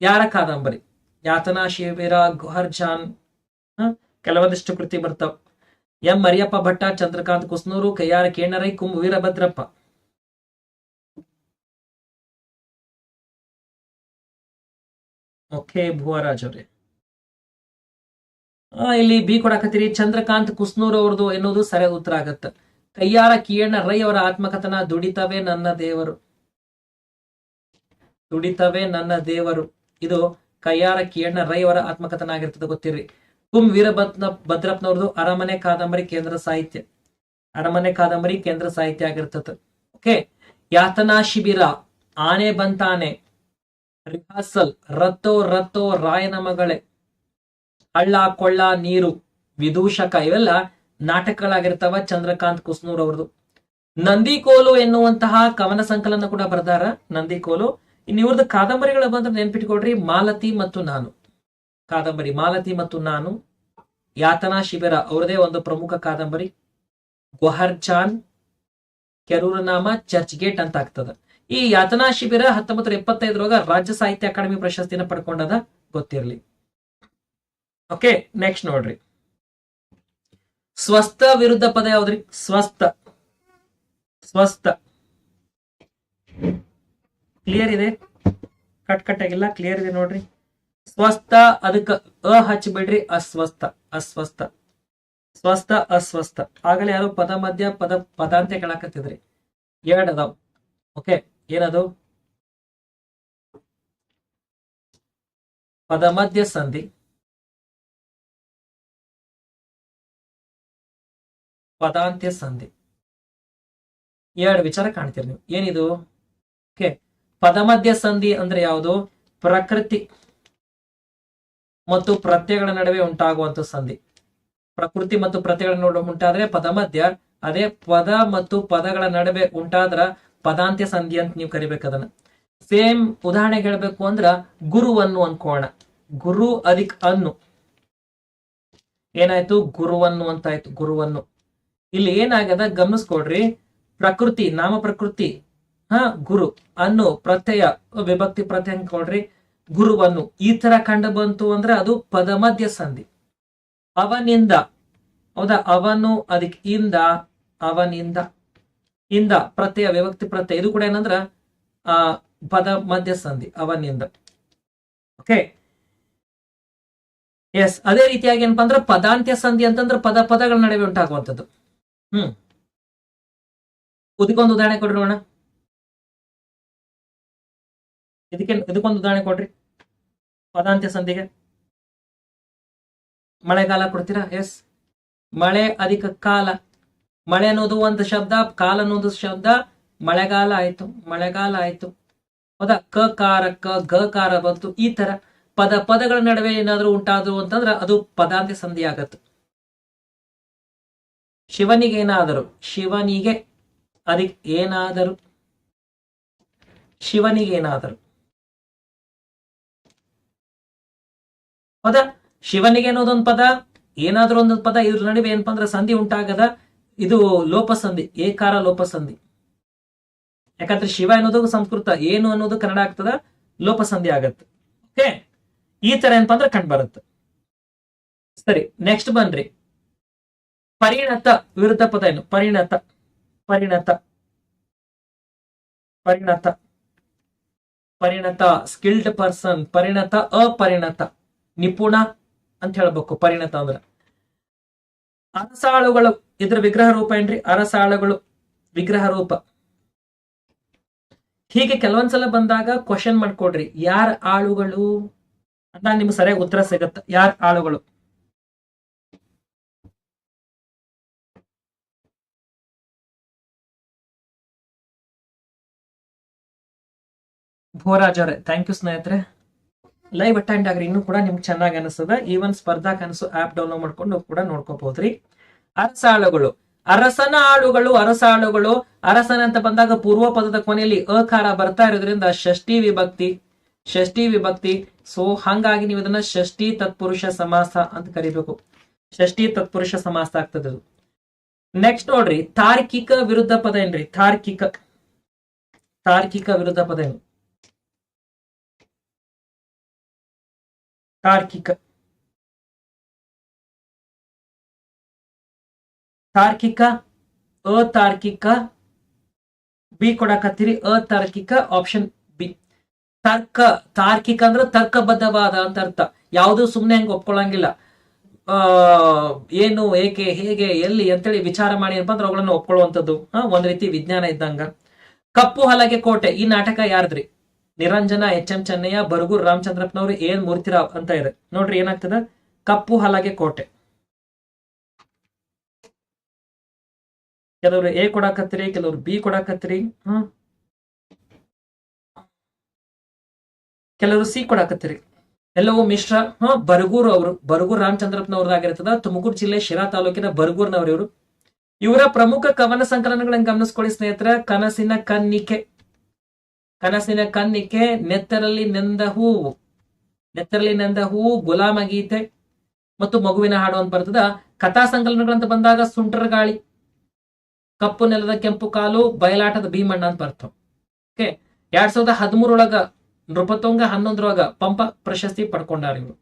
ಯಾರ ಕಾದಂಬರಿ? ಯಾತನಾ ಶಿಬಿರ, ಗುಹರ್ಜಾನ್ ಜಾನ್ ಕೆಲವೊಂದಿಷ್ಟು ಕೃತಿ ಬರ್ತಾವ. ಎಂ. ಮರಿಯಪ್ಪ ಭಟ್ಟ, ಚಂದ್ರಕಾಂತ್ ಕುಸ್ನೂರು ಕೈಯಾರ ಕೇಣರೈ ಕುಂಭ ವೀರಭದ್ರಪ್ಪ. ಓಕೆ, ಭುವರಾಜ್ ಅವ್ರೆ. ಇಲ್ಲಿ ಬಿ ಕೊಡಕತ್ತೀರಿ. ಚಂದ್ರಕಾಂತ್ ಕುಸ್ನೂರ್ ಅವ್ರದ್ದು ಎನ್ನುವುದು ಸರಿಯಾದ ಉತ್ತರ ಆಗತ್ತ. ಕೈಯಾರ ಕಿಯಣ್ಣ ರೈ ಅವರ ಆತ್ಮಕಥನ, ದುಡಿತವೇ ನನ್ನ ದೇವರು. ದುಡಿತವೇ ನನ್ನ ದೇವರು. ಇದು ಕೈಯಾರ ಕಿಯಣ್ಣ ರೈ ಅವರ ಆತ್ಮಕಥನ ಆಗಿರ್ತದೆ ಗೊತ್ತಿರ್ರಿ. ಕುಂ ವೀರಭದ್ರ ಭದ್ರಪ್ಪನವ್ರದ್ದು ಅರಮನೆ ಕಾದಂಬರಿ ಕೇಂದ್ರ ಸಾಹಿತ್ಯ. ಅರಮನೆ ಕಾದಂಬರಿ ಕೇಂದ್ರ ಸಾಹಿತ್ಯ ಆಗಿರ್ತದೆ. ಓಕೆ. ಯಾತನಾ ಶಿಬಿರ. ಆನೆ ಬಂತಾನೆ. ರಿಹಾರ್ಸಲ್. ರತ್ತೋ ರತ್ತೋ ರಾಯನ ಮಗಳೇ. ಹಳ್ಳ, ಕೊಳ್ಳ, ನೀರು, ವಿದೂಷಕ ಇವೆಲ್ಲ ನಾಟಕಗಳಾಗಿರ್ತಾವ ಚಂದ್ರಕಾಂತ್ ಕುಸ್ನೂರ್ ಅವ್ರದ್ದು. ನಂದಿಕೋಲು ಎನ್ನುವಂತಹ ಕವನ ಸಂಕಲನ ಕೂಡ ಬರ್ದಾರ ನಂದಿಕೋಲು. ಇನ್ನು ಇವ್ರದ್ದು ಕಾದಂಬರಿಗಳ ಬಂದ್ರೆ ನೆನ್ಪಿಟ್ಕೊಡ್ರಿ ಮಾಲತಿ ಮತ್ತು ನಾನು. ಕಾದಂಬರಿ, ಮಾಲತಿ ಮತ್ತು ನಾನು. ಯಾತನಾ ಶಿಬಿರ, ಅವ್ರದೇ ಒಂದು ಪ್ರಮುಖ ಕಾದಂಬರಿ. ಗೊಹರ್ಜಾನ್ ಕೆರೂರನಾಮ, ಚರ್ಚ್ ಗೇಟ್ ಅಂತ ಆಗ್ತದ. ಈ ಯಾತನಾ ಶಿಬಿರ ಹತ್ತೊಂಬತ್ತರ ಇಪ್ಪತ್ತೈದರೊಳಗ ರಾಜ್ಯ ಸಾಹಿತ್ಯ ಅಕಾಡೆಮಿ ಪ್ರಶಸ್ತಿನ ಪಡ್ಕೊಂಡದ, ಗೊತ್ತಿರ್ಲಿ. ಓಕೆ ನೆಕ್ಸ್ಟ್ ನೋಡ್ರಿ. ಸ್ವಸ್ಥ ವಿರುದ್ಧ ಪದ ಯಾವ್ದ್ರಿ? ಸ್ವಸ್ಥ. ಸ್ವಸ್ಥ. ಕ್ಲಿಯರ್ ಇದೆ? ಕಟ್ ಕಟ್ ಆಗಿಲ್ಲ ಕ್ಲಿಯರ್ ಇದೆ ನೋಡ್ರಿ. ಸ್ವಸ್ಥ, ಅದಕ್ಕೆ ಅ ಹಚ್ಚಬೇಡ್ರಿ ಅಸ್ವಸ್ಥ ಅಸ್ವಸ್ಥ. ಸ್ವಸ್ಥ, ಅಸ್ವಸ್ಥ. ಆಗಲೇ ಯಾರು ಪದ ಮಧ್ಯ, ಪದ ಪದಾಂತ್ಯ ಕೇಳಾಕತ್ತಿದ್ರಿ. ಎರಡ್ ಅದಾವ್. ಓಕೆ ಏನದು? ಪದ ಮಧ್ಯ ಸಂಧಿ. ಪದಾಂತ್ಯ ಸಂಧಿ. ಎರಡು ವಿಚಾರ ಕಾಣ್ತೀರಿ ನೀವು. ಏನಿದು? ಓಕೆ. ಪದಮಧ್ಯ ಸಂಧಿ ಅಂದ್ರೆ ಯಾವುದು? ಪ್ರಕೃತಿ ಮತ್ತು ಪ್ರತ್ಯಗಳ ನಡುವೆ ಉಂಟಾಗುವಂತ ಸಂಧಿ. ಪ್ರಕೃತಿ ಮತ್ತು ಪ್ರತ್ಯಗಳ ನಡುವೆ ಉಂಟಾದ್ರೆ ಪದಮಧ್ಯ, ಅದೇ ಪದ ಮತ್ತು ಪದಗಳ ನಡುವೆ ಉಂಟಾದ್ರ ಪದಾಂತ್ಯ ಸಂಧಿ ಅಂತ ನೀವು ಕರಿಬೇಕು ಅದನ್ನ. ಸೇಮ್ ಉದಾಹರಣೆಗೆ ಹೇಳ್ಬೇಕು ಅಂದ್ರ ಗುರುವನ್ನು ಅನ್ಕೋಣ. ಗುರು ಅದಿಕ್ ಅನ್ನು. ಏನಾಯ್ತು? ಗುರುವನ್ನು ಅಂತಾಯ್ತು. ಗುರುವನ್ನು. ಇಲ್ಲಿ ಏನಾಗದ ಗಮನಿಸ್ಕೊಡ್ರಿ ಪ್ರಕೃತಿ, ನಾಮ ಪ್ರಕೃತಿ, ಹ, ಗುರು, ಅನ್ನು, ಪ್ರತ್ಯಯ, ವಿಭಕ್ತಿ, ಪ್ರತ್ಯಯ ಕೊಡ್ರಿ? ಗುರುವನ್ನು. ಈ ತರ ಕಂಡು ಬಂತು ಅಂದ್ರೆ ಅದು ಪದಮಧ್ಯ ಸಂಧಿ. ಅವನಿಂದ, ಹೌದಾ? ಅವನು, ಅದಕ್ಕೆ ಇಂದ, ಅವನಿಂದ. ಇಂದ, ಪ್ರತ್ಯಯ, ವಿಭಕ್ತಿ, ಪ್ರತ್ಯಯ. ಇದು ಕೂಡ ಏನಂದ್ರ, ಆ ಪದ ಮಧ್ಯ ಸಂಧಿ, ಅವನಿಂದ. ಓಕೆ. ಎಸ್ ಅದೇ ರೀತಿಯಾಗಿ ಏನಪ್ಪಾ ಅಂದ್ರೆ ಪದಾಂತ್ಯ ಸಂಧಿ ಅಂತಂದ್ರೆ ಪದ ಪದಗಳ ನಡುವೆ ಉಂಟಾಗುವಂಥದ್ದು. ಹ್ಮ್. ಇದಕ್ಕೊಂದು ಉದಾಹರಣೆ ಕೊಡ್ರಿ ನೋಡೋಣ ಇದಕ್ಕೆ ಇದಕ್ಕೊಂದು ಉದಾಹರಣೆ ಕೊಡ್ರಿ. ಪದಾಂತ್ಯ ಸಂಧಿಗೆ. ಮಳೆಗಾಲ ಕೊಡ್ತೀರಾ? ಎಸ್ ಮಳೆ ಅಧಿಕ ಕಾಲ. ಮಳೆ ಅನ್ನೋದು ಒಂದು ಶಬ್ದ, ಕಾಲ ಅನ್ನೋದು ಶಬ್ದ. ಮಳೆಗಾಲ ಆಯ್ತು ಮಳೆಗಾಲ ಆಯ್ತು. ಹೌದಾ? ಕ ಕಾರ ಕ, ಗ, ಕಾರ ಬಂತು. ಈ ತರ ಪದ, ಪದಗಳ ನಡುವೆ ಏನಾದ್ರೂ ಉಂಟಾದ್ರು ಅಂತಂದ್ರೆ ಅದು ಪದಾಂತ್ಯ ಸಂಧಿ ಆಗತ್ತೆ ಶಿವನಿಗೆ ಏನಾದರೂ ಶಿವನಿಗೆ ಅದಕ್ಕೆ ಏನಾದರೂ ಶಿವನಿಗೆ ಏನಾದರೂ ಹೌದಾ ಶಿವನಿಗೆ ಅನ್ನೋದೊಂದು ಪದ, ಏನಾದರೂ ಒಂದೊಂದು ಪದ, ಇದ್ರ ನಡುವೆ ಏನಪ್ಪ ಅಂದ್ರೆ ಸಂಧಿ ಉಂಟಾಗದ, ಇದು ಲೋಪಸಂಧಿ, ಏಕಾರ ಲೋಪಸಂಧಿ. ಯಾಕಂದ್ರೆ ಶಿವ ಅನ್ನೋದು ಸಂಸ್ಕೃತ, ಏನು ಅನ್ನೋದು ಕನ್ನಡ ಆಗ್ತದ, ಲೋಪಸಂಧಿ ಆಗತ್ತೆ. ಓಕೆ ಈ ತರ ಏನಪ್ಪಾ ಅಂದ್ರೆ ಕಂಡು ಬರುತ್ತೆ ಸರಿ ನೆಕ್ಸ್ಟ್ ಬನ್ರಿ ಪರಿಣತ ವಿರುದ್ಧ ಪದ ಏನು? ಪರಿಣತ. ಪರಿಣತ. ಪರಿಣತ. ಪರಿಣತ ಸ್ಕಿಲ್ಡ್ ಪರ್ಸನ್ ಪರಿಣತ, ಅಪರಿಣತ. ನಿಪುಣ ಅಂತ ಹೇಳ್ಬೇಕು, ಪರಿಣತ ಅಂದ್ರೆ. ಅರಸಾಳುಗಳು, ಇದ್ರ ವಿಗ್ರಹ ರೂಪ ಏನ್ರಿ? ಅರಸಾಳುಗಳು, ವಿಗ್ರಹ ರೂಪ. ಹೀಗೆ ಕೆಲವೊಂದ್ಸಲ ಬಂದಾಗ ಕ್ವಶನ್ ಮಾಡ್ಕೊಡ್ರಿ, ಯಾರ ಆಳುಗಳು? ಅಂತ ನಿಮ್ಗೆ ಸರಿಯಾಗಿ ಉತ್ತರ ಸಿಗತ್ತ, ಯಾರ ಆಳುಗಳು? ಭೋರಾಜ್ ಅವರೇ ಥ್ಯಾಂಕ್ ಯು ಸ್ನೇಹಿತರೆ. ಲೈವ್ ಅಟೆಂಡ್ ಆಗ್ರಿ, ಇನ್ನೂ ಕೂಡ ನಿಮ್ಗೆ ಚೆನ್ನಾಗಿ ಅನಿಸ್ತದೆ ಈವನ್ ಸ್ಪರ್ಧಾ ಕನಸು ಆಪ್ ಡೌನ್ಲೋಡ್ ಮಾಡ್ಕೊಂಡು ಕೂಡ ನೋಡ್ಕೋಬಹುದ್ರಿ ಅರಸಾಳುಗಳು. ಅರಸನ ಆಳುಗಳು, ಅರಸಾಳುಗಳು. ಅರಸನ ಅಂತ ಬಂದಾಗ ಪೂರ್ವ ಪದದ ಕೊನೆಯಲ್ಲಿ ಅಕಾರ ಬರ್ತಾ ಇರೋದ್ರಿಂದ ಷಷ್ಠಿ ವಿಭಕ್ತಿ ಷಷ್ಠಿ ವಿಭಕ್ತಿ. ಸೊ ಹಂಗಾಗಿ ನೀವು ಇದನ್ನ ಷಷ್ಠಿ ತತ್ಪುರುಷ ಸಮಾಸ ಅಂತ ಕರಿಬೇಕು. ಷಷ್ಠಿ ತತ್ಪುರುಷ ಸಮಾಸ ಆಗ್ತದೆ ಅದು. ನೆಕ್ಸ್ಟ್ ನೋಡ್ರಿ, ತಾರ್ಕಿಕ ವಿರುದ್ಧ ಪದ ಏನ್ರಿ? ತಾರ್ಕಿಕ. ತಾರ್ಕಿಕ ವಿರುದ್ಧ ಪದ ಏನು? ತಾರ್ಕಿಕ ತಾರ್ಕಿಕ, ಅತಾರ್ಕಿಕ ಬಿ ಕೊಡಕತ್ತೀರಿ, ಅತಾರ್ಕಿಕ ಆಪ್ಷನ್ ಬಿ ತರ್ಕ, ತಾರ್ಕಿಕ ಅಂದ್ರೆ ತರ್ಕಬದ್ಧವಾದ ಅಂತ ಅರ್ಥ. ಯಾವುದು ಸುಮ್ಮನೆ ಹಂಗೆ ಒಪ್ಕೊಳ್ಳಂಗಿಲ್ಲ ಏನು, ಏಕೆ, ಹೇಗೆ, ಎಲ್ಲಿ ಅಂತೇಳಿ ವಿಚಾರ ಮಾಡಿ ಏನಪ್ಪ ಅಂದ್ರೆ ಅವುಗಳನ್ನು ಒಪ್ಕೊಳ್ಳುವಂಥದ್ದು. ಒಂದ್ ರೀತಿ ವಿಜ್ಞಾನ ಇದ್ದಂಗ. ಕಪ್ಪು ಹಲಗೆ ಕೋಟೆ, ಈ ನಾಟಕ ಯಾರ್ದ್ರಿ? ನಿರಂಜನ ಎಚ್ ಎಂ ಚೆನ್ನಯ್ಯ, ಬರಗೂರ್ ರಾಮಚಂದ್ರಪ್ಪನವರು ಏನ್ ಮೂರ್ತಿರಾವ್ ಅಂತ ಇದೆ. ನೋಡ್ರಿ ಏನಾಗ್ತದ? ಕಪ್ಪು ಹಲಗೆ ಕೋಟೆ. ಕೆಲವರು ಎ ಕೊಡಾಕತ್ತೀರಿ, ಕೆಲವರು ಬಿ ಕೊಡಾಕತ್ತೀರಿ, ಹ್ಮ್. ಕೆಲವರು ಸಿ ಕೊಡಾಕತ್ತೀರಿ. ಎಲ್ಲವೂ ಮಿಶ್ರ ಹ ಬರಗೂರು ಅವರು, ಬರಗೂರು ರಾಮಚಂದ್ರಪ್ಪನವ್ರದಾಗಿರ್ತದ ತುಮಕೂರು ಜಿಲ್ಲೆ ಶಿರಾ ತಾಲೂಕಿನ ಬರಗೂರ್ನವ್ರ ಇವರು. ಇವರ ಪ್ರಮುಖ ಕವನ ಸಂಕಲನಗಳನ್ನ ಗಮನಿಸ್ಕೊಳ್ಳಿ ಸ್ನೇಹಿತರ, ಕನಸಿನ ಕನ್ನಿಕೆ. ಕನಸಿನ ಕನ್ನಿಕೆ ನೆತ್ತರಲ್ಲಿ ನೆಂದ ಹೂವು. ನೆತ್ತರಲ್ಲಿ ನೆಂದ ಹೂವು, ಗುಲಾಮ ಗೀತೆ ಮತ್ತು ಮಗುವಿನ ಹಾಡು ಅಂತ ಬರ್ತದ. ಕಥಾ ಸಂಕಲನಗಳಂತ ಬಂದಾಗ ಸುಂಟರ ಗಾಳಿ, ಕಪ್ಪು ನೆಲದ ಕೆಂಪು ಕಾಲು, ಬಯಲಾಟದ ಭೀಮಣ್ಣ ಅಂತ ಬರ್ತವೆ. ಓಕೆ? ಎರಡ್ ಸಾವಿರದ ಹದಿಮೂರೊಳಗ ನೃಪತ್ತೊಂಗ ಹನ್ನೊಂದರೊಳಗ ಪಂಪ ಪ್ರಶಸ್ತಿ ಪಡ್ಕೊಂಡಾರ ಇವರು.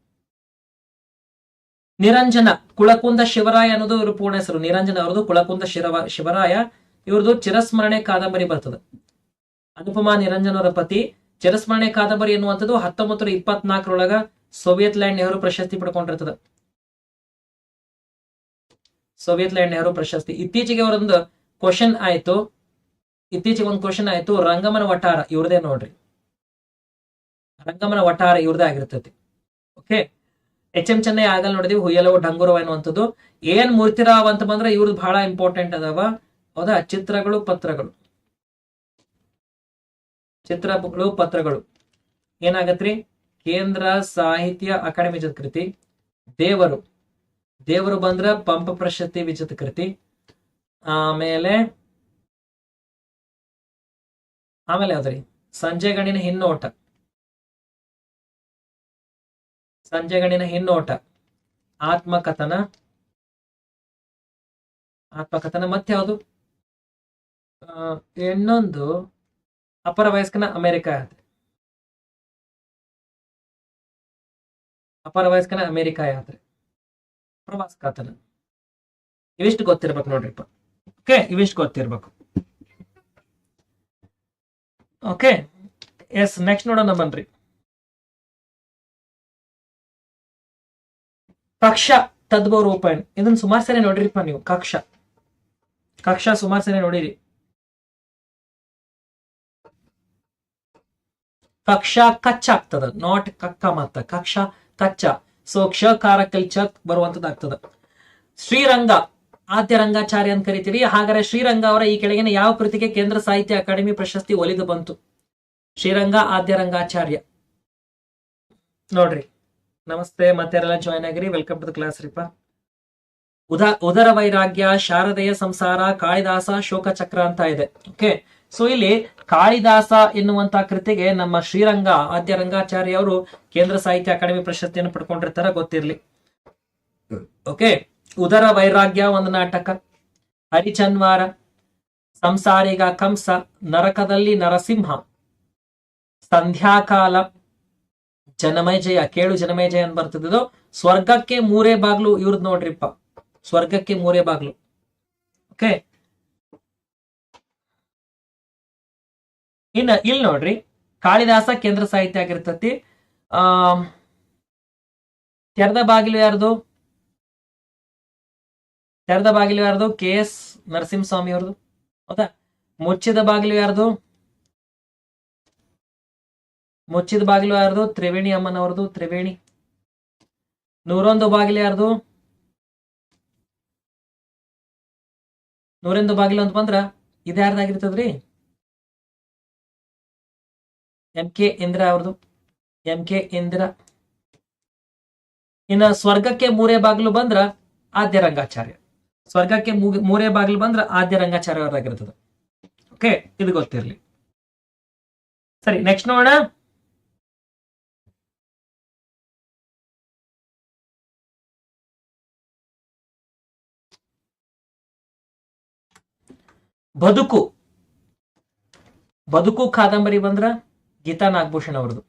ನಿರಂಜನ, ಕುಳಕುಂದ ಶಿವರಾಯ ಅನ್ನೋದು ಇವರು ಪೂರ್ಣ ಹೆಸರು. ನಿರಂಜನ ಅವರದು ಕುಳಕುಂದ ಶಿರವ ಶಿವರಾಯ, ಇವ್ರದ್ದು ಚಿರಸ್ಮರಣೆ ಕಾದಂಬರಿ ಬರ್ತದೆ. ಅನುಪಮಾ ನಿರಂಜನವರ ಪತಿ ಚಿರಸ್ಮರಣೆ ಕಾದಂಬರಿ ಎನ್ನುವಂಥದ್ದು ಹತ್ತೊಂಬತ್ತು ನೂರ ಇಪ್ಪತ್ನಾಲ್ಕರೊಳಗ ಸೋವಿಯತ್ ಲ್ಯಾಂಡ್ ನೆಹರು ಪ್ರಶಸ್ತಿ ಪಡ್ಕೊಂಡಿರ್ತದ. ಸೋವಿಯತ್ ಲ್ಯಾಂಡ್ ನೆಹರು ಪ್ರಶಸ್ತಿ. ಇತ್ತೀಚೆಗೆ ಅವರೊಂದು ಕ್ವಶನ್ ಆಯ್ತು. ಇತ್ತೀಚೆಗೆ ಒಂದು ಕ್ವಶನ್ ಆಯ್ತು ರಂಗಮನ ವಟಾರ ಇವ್ರದೇ ನೋಡ್ರಿ. ರಂಗಮನ ವಟಾರ ಇವ್ರದೇ ಆಗಿರ್ತೈತಿ. ಓಕೆ ಎಚ್ ಎಂ ಚೆನ್ನೈ ಆಗಲ್ ನೋಡಿದೀವಿ, ಹುಯ್ಯಲವು, ಡಂಗುರವ ಎನ್ನುವಂಥದ್ದು. ಏನ್ ಮೂರ್ತಿರಾವ್ ಅಂತ ಬಂದ್ರೆ ಇವ್ರದ್ದು ಬಹಳ ಇಂಪಾರ್ಟೆಂಟ್ ಅದಾವ. ಹೌದಾ? ಚಿತ್ರಗಳು, ಪತ್ರಗಳು. ಚಿತ್ರಗಳು ಪತ್ರಗಳು. ಏನಾಗತ್ರಿ? ಕೇಂದ್ರ ಸಾಹಿತ್ಯ ಅಕಾಡೆಮಿ ವಿಜೇತ ಕೃತಿ ದೇವರು. ದೇವರು ಬಂದ್ರ ಪಂಪ ಪ್ರಶಸ್ತಿ ವಿಜೇತ ಕೃತಿ ಆಮೇಲೆ ಆಮೇಲೆ ಯಾವ್ದ್ರಿ? ಸಂಜೆ ಗಣಿನ ಹಿನ್ನೋಟ. ಸಂಜೆ ಗಣಿನ ಹಿನ್ನೋಟ. ಆತ್ಮಕಥನ. ಆತ್ಮಕಥನ ಮತ್ತೆ ಯಾವುದು ಇನ್ನೊಂದು ಅಪರ ವಯಸ್ಕನ ಅಮೆರಿಕ ಯಾತ್ರೆ ಅಪರ ವಯಸ್ಕನ ಅಮೆರಿಕ ಯಾತ್ರೆ. ಪ್ರವಾಸ ಕಥನ ಇವಿಷ್ಟು ಗೊತ್ತಿರ್ಬೇಕು ನೋಡ್ರಿಪ್ಪ ಓಕೆ, ಇವಿಷ್ಟು ಗೊತ್ತಿರ್ಬೇಕು. ಓಕೆ, ಎಸ್, ನೆಕ್ಸ್ಟ್ ನೋಡೋಣ ಬನ್ರಿ. ಕಕ್ಷ ತದ್ಭವ ರೂಪಾಯಿ ಇದನ್ನ ಸುಮಾರು ಸರಿ ನೋಡಿರಿಪ್ಪ ನೀವು, ಕಕ್ಷ. ಕಕ್ಷ ಸುಮಾರು ಸರಿ ನೋಡಿರಿ. ಕಕ್ಷ ಕಚ್ಚ ಆಗ್ತದ ನಾಟ್ ಕಕ್ಕ ಮತ್ತ ಕಕ್ಷ ಕಚ್ಚ. ಸೊ ಕ್ಷಕಾರ ಚ ಬರುವಂತದ್ದಾಗ್ತದ ಶ್ರೀರಂಗ. ಆದ್ಯ ರಂಗಾಚಾರ್ಯ ಅಂತ ಕರಿತೀವಿ ಹಾಗಾದ್ರೆ ಶ್ರೀರಂಗ ಅವರ ಈ ಕೆಳಗಿನ ಯಾವ ಕೃತಿಗೆ ಕೇಂದ್ರ ಸಾಹಿತ್ಯ ಅಕಾಡೆಮಿ ಪ್ರಶಸ್ತಿ ಒಲಿದು ಬಂತು? ಶ್ರೀರಂಗ ಆದ್ಯ ರಂಗಾಚಾರ್ಯ. ನೋಡ್ರಿ. ನಮಸ್ತೆ ಮತ್ತೆ ಜಾಯ್ನ್ ಆಗಿರಿ. ವೆಲ್ಕಮ್ ಟು ದ ಕ್ಲಾಸ್ ರೀಪ ಉದ ಉದರ ವೈರಾಗ್ಯ, ಶಾರದೆಯ ಸಂಸಾರ, ಕಾಳಿದಾಸ ಶೋಕ ಚಕ್ರ ಅಂತ ಇದೆ. ಓಕೆ ಸೊ ಇಲ್ಲಿ ಕಾಳಿದಾಸ ಎನ್ನುವಂತ ಕೃತಿಗೆ ನಮ್ಮ ಶ್ರೀರಂಗ ಆದ್ಯ ರಂಗಾಚಾರ್ಯ ಅವರು ಕೇಂದ್ರ ಸಾಹಿತ್ಯ ಅಕಾಡೆಮಿ ಪ್ರಶಸ್ತಿಯನ್ನು ಪಡ್ಕೊಂಡಿರ್ತಾರ, ಗೊತ್ತಿರ್ಲಿ. ಓಕೆ ಉದರ ವೈರಾಗ್ಯ ಒಂದು ನಾಟಕ ಹರಿಚನ್ವಾರ ಸಂಸಾರಿಗ ಕಂಸ, ನರಕದಲ್ಲಿ ನರಸಿಂಹ, ಸಂಧ್ಯಾಕಾಲ ಜನಮಯ ಜಯ ಕೇಳು ಜನಮಯ ಜಯ ಅಂತ ಬರ್ತಿದ್ದು ಸ್ವರ್ಗಕ್ಕೆ ಮೂರೇ ಬಾಗ್ಲು ಇವ್ರದ್ ನೋಡ್ರಿಪ್ಪ. ಸ್ವರ್ಗಕ್ಕೆ ಮೂರೇ ಬಾಗ್ಲು. ಓಕೆ ಇನ್ನ ಇಲ್ಲಿ ನೋಡ್ರಿ, ಕಾಳಿದಾಸ ಕೇಂದ್ರ ಸಾಹಿತ್ಯ ಆಗಿರ್ತತಿ. ಆ ತೆರೆದ ಬಾಗಿಲು ಯಾರ್ದು? ತೆರೆದ ಬಾಗಿಲು ಯಾರ್ದು? ಕೆ ಎಸ್ ನರಸಿಂಹಸ್ವಾಮಿ ಅವ್ರದ್ದು ಹೌದಾ? ಮುಚ್ಚಿದ ಬಾಗಿಲು ಯಾರ್ದು? ಮುಚ್ಚಿದ ಬಾಗಿಲು ಯಾರ್ದು? ತ್ರಿವೇಣಿ ಅಮ್ಮನವ್ರದ್ದು ತ್ರಿವೇಣಿ. ನೂರೊಂದು ಬಾಗಿಲು ಯಾರ್ದು? ನೂರೊಂದು ಬಾಗಿಲು ಅಂತ ಬಂದ್ರ ಇದು ಯಾರ್ದಾಗಿರ್ತದ್ರಿ ಎಂ ಕೆ ಇಂದ್ರ ಅವ್ರದ್ದು ಎಂ ಕೆ ಇಂದ್ರ ಇನ್ನ ಸ್ವರ್ಗಕ್ಕೆ ಮೂರೇ ಬಾಗಿಲು ಬಂದ್ರ ಆದ್ಯ ರಂಗಾಚಾರ್ಯ. ಸ್ವರ್ಗಕ್ಕೆ ಮೂರೇ ಬಾಗಿಲು ಬಂದ್ರ ಆದ್ಯ ರಂಗಾಚಾರ್ಯ ಅವರಾಗಿರ್ತದೆ ಓಕೆ ಇದು ಗೊತ್ತಿರಲಿ. ಸರಿ ನೆಕ್ಸ್ಟ್ ನೋಡೋಣ. ಬದುಕು. ಬದುಕು ಕಾದಂಬರಿ ಬಂದ್ರ ಗೀತಾ ನಾಗಭೂಷಣ್ ಅವ್ರದ್ದು.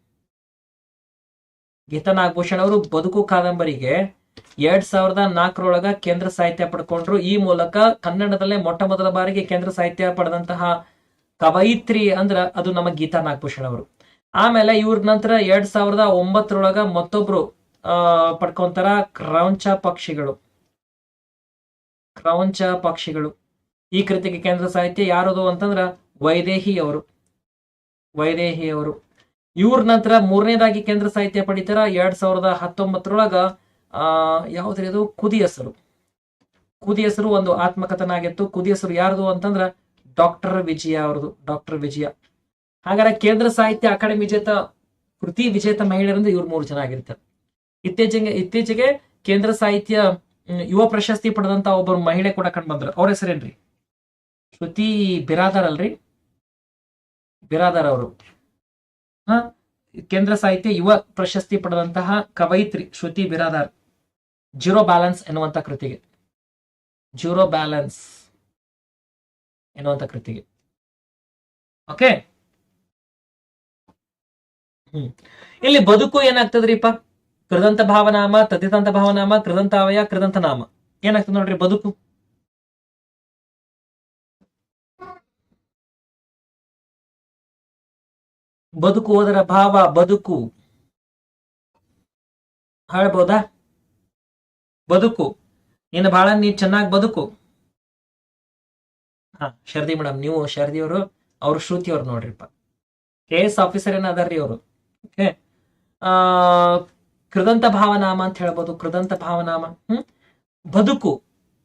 ಗೀತಾ ನಾಗಭೂಷಣ್ ಅವರು ಬದುಕು ಕಾದಂಬರಿಗೆ ಎರಡ್ ಸಾವಿರದ ನಾಲ್ಕರೊಳಗ ಕೇಂದ್ರ ಸಾಹಿತ್ಯ ಪಡ್ಕೊಂಡ್ರು. ಈ ಮೂಲಕ ಕನ್ನಡದಲ್ಲೇ ಮೊಟ್ಟ ಮೊದಲ ಬಾರಿಗೆ ಕೇಂದ್ರ ಸಾಹಿತ್ಯ ಪಡೆದಂತಹ ಕವಯಿತ್ರಿ ಅಂದ್ರ ಅದು ನಮ್ಮ ಗೀತಾ ನಾಗಭೂಷಣ್ ಅವರು. ಆಮೇಲೆ ಇವ್ರ ನಂತರ ಎರಡ್ ಸಾವಿರದ ಒಂಬತ್ತರೊಳಗ ಮತ್ತೊಬ್ರು, ಆ, ಪಡ್ಕೊಂತಾರ ಕ್ರೌಂಚ ಪಕ್ಷಿಗಳು. ಕ್ರೌಂಚ ಪಕ್ಷಿಗಳು. ಈ ಕೃತಿಗೆ ಕೇಂದ್ರ ಸಾಹಿತ್ಯ ಯಾರದು ಅಂತಂದ್ರ ವೈದೇಹಿ ಅವರು. ವೈದೇಹಿ ಅವರು ಇವ್ರ ನಂತರ ಮೂರನೇದಾಗಿ ಕೇಂದ್ರ ಸಾಹಿತ್ಯ ಪಡಿತಾರ ಎರಡ್ ಸಾವಿರದ ಹತ್ತೊಂಬತ್ತರೊಳಗ, ಆ, ಯಾವ್ದ್ರಿ ಅದು? ಕುದಿ ಹೆಸರು ಕುದಿ ಹೆಸರು ಒಂದು ಆತ್ಮಕಥನ ಆಗಿತ್ತು ಕುದಿ ಹೆಸರು ಯಾರ್ದು ಅಂತಂದ್ರ ಡಾಕ್ಟರ್ ವಿಜಯ ಅವ್ರದ್ದು ಡಾಕ್ಟರ್ ವಿಜಯ. ಹಾಗಾದ್ರೆ ಕೇಂದ್ರ ಸಾಹಿತ್ಯ ಅಕಾಡೆಮಿ ವಿಜೇತ ಕೃತಿ ವಿಜೇತ ಮಹಿಳೆಯರಿಂದ ಇವ್ರು ಮೂರು ಜನ ಆಗಿರ್ತಾರೆ. ಇತ್ತೀಚೆಗೆ ಇತ್ತೀಚೆಗೆ ಕೇಂದ್ರ ಸಾಹಿತ್ಯ ಯುವ ಪ್ರಶಸ್ತಿ ಪಡೆದಂತ ಒಬ್ಬರು ಮಹಿಳೆ ಕೂಡ ಕಂಡು ಬಂದ್ರು ಅವ್ರ ಹೆಸರೇನ್ರಿ? ಶ್ರುತಿ ಬಿರಾದರ್ ಅಲ್ರಿ? ಬಿರಾದರ್ ಅವರು. ಕೇಂದ್ರ ಸಾಹಿತ್ಯ ಯುವ ಪ್ರಶಸ್ತಿ ಪಡೆದಂತಹ ಕವಯಿತ್ರಿ ಶ್ರುತಿ ಬಿರಾದಾರ್ ಜೀರೋ ಬ್ಯಾಲೆನ್ಸ್ ಎನ್ನುವಂತ ಕೃತಿಗೆ. ಜೀರೋ ಬ್ಯಾಲೆನ್ಸ್ ಎನ್ನುವಂತ ಕೃತಿಗೆ. ಓಕೆ? ಹ್ಮ್. ಇಲ್ಲಿ ಬದುಕು ಏನಾಗ್ತದ್ರಿಪ್ಪ? ಕೃದಂತ ಭಾವನಾಮ ತದಿತಂತ ಭಾವನಾಮ, ಕೃದಂತಾವಯ, ಕೃದಂತ ನಾಮ. ಏನಾಗ್ತದೆ ನೋಡ್ರಿ ಬದುಕು? ಬದುಕು ಅದರ ಭಾವ ಬದುಕು. ಹೇಳ್ಬೋದಾ? ಬದುಕು. ನೀನು ಬಹಳ ನೀ ಚೆನ್ನಾಗಿ ಬದುಕು. ಹಾ, ಶರದಿ ಮೇಡಮ್ ನೀವು ಶರದಿ ಅವರು ಅವ್ರು ಶ್ರುತಿ ಅವ್ರು ನೋಡ್ರಿಪ್ಪ. ಕೆ ಎಸ್ ಆಫೀಸರ್ ಏನ ಅದಾರ್ರಿ ಅವರು? ಓಕೆ. ಆ, ಕೃದಂತ ಭಾವನಾಮ ಅಂತ ಹೇಳ್ಬೋದು, ಕೃದಂತ ಭಾವನಾಮ. ಹ್ಮ್? ಬದುಕು.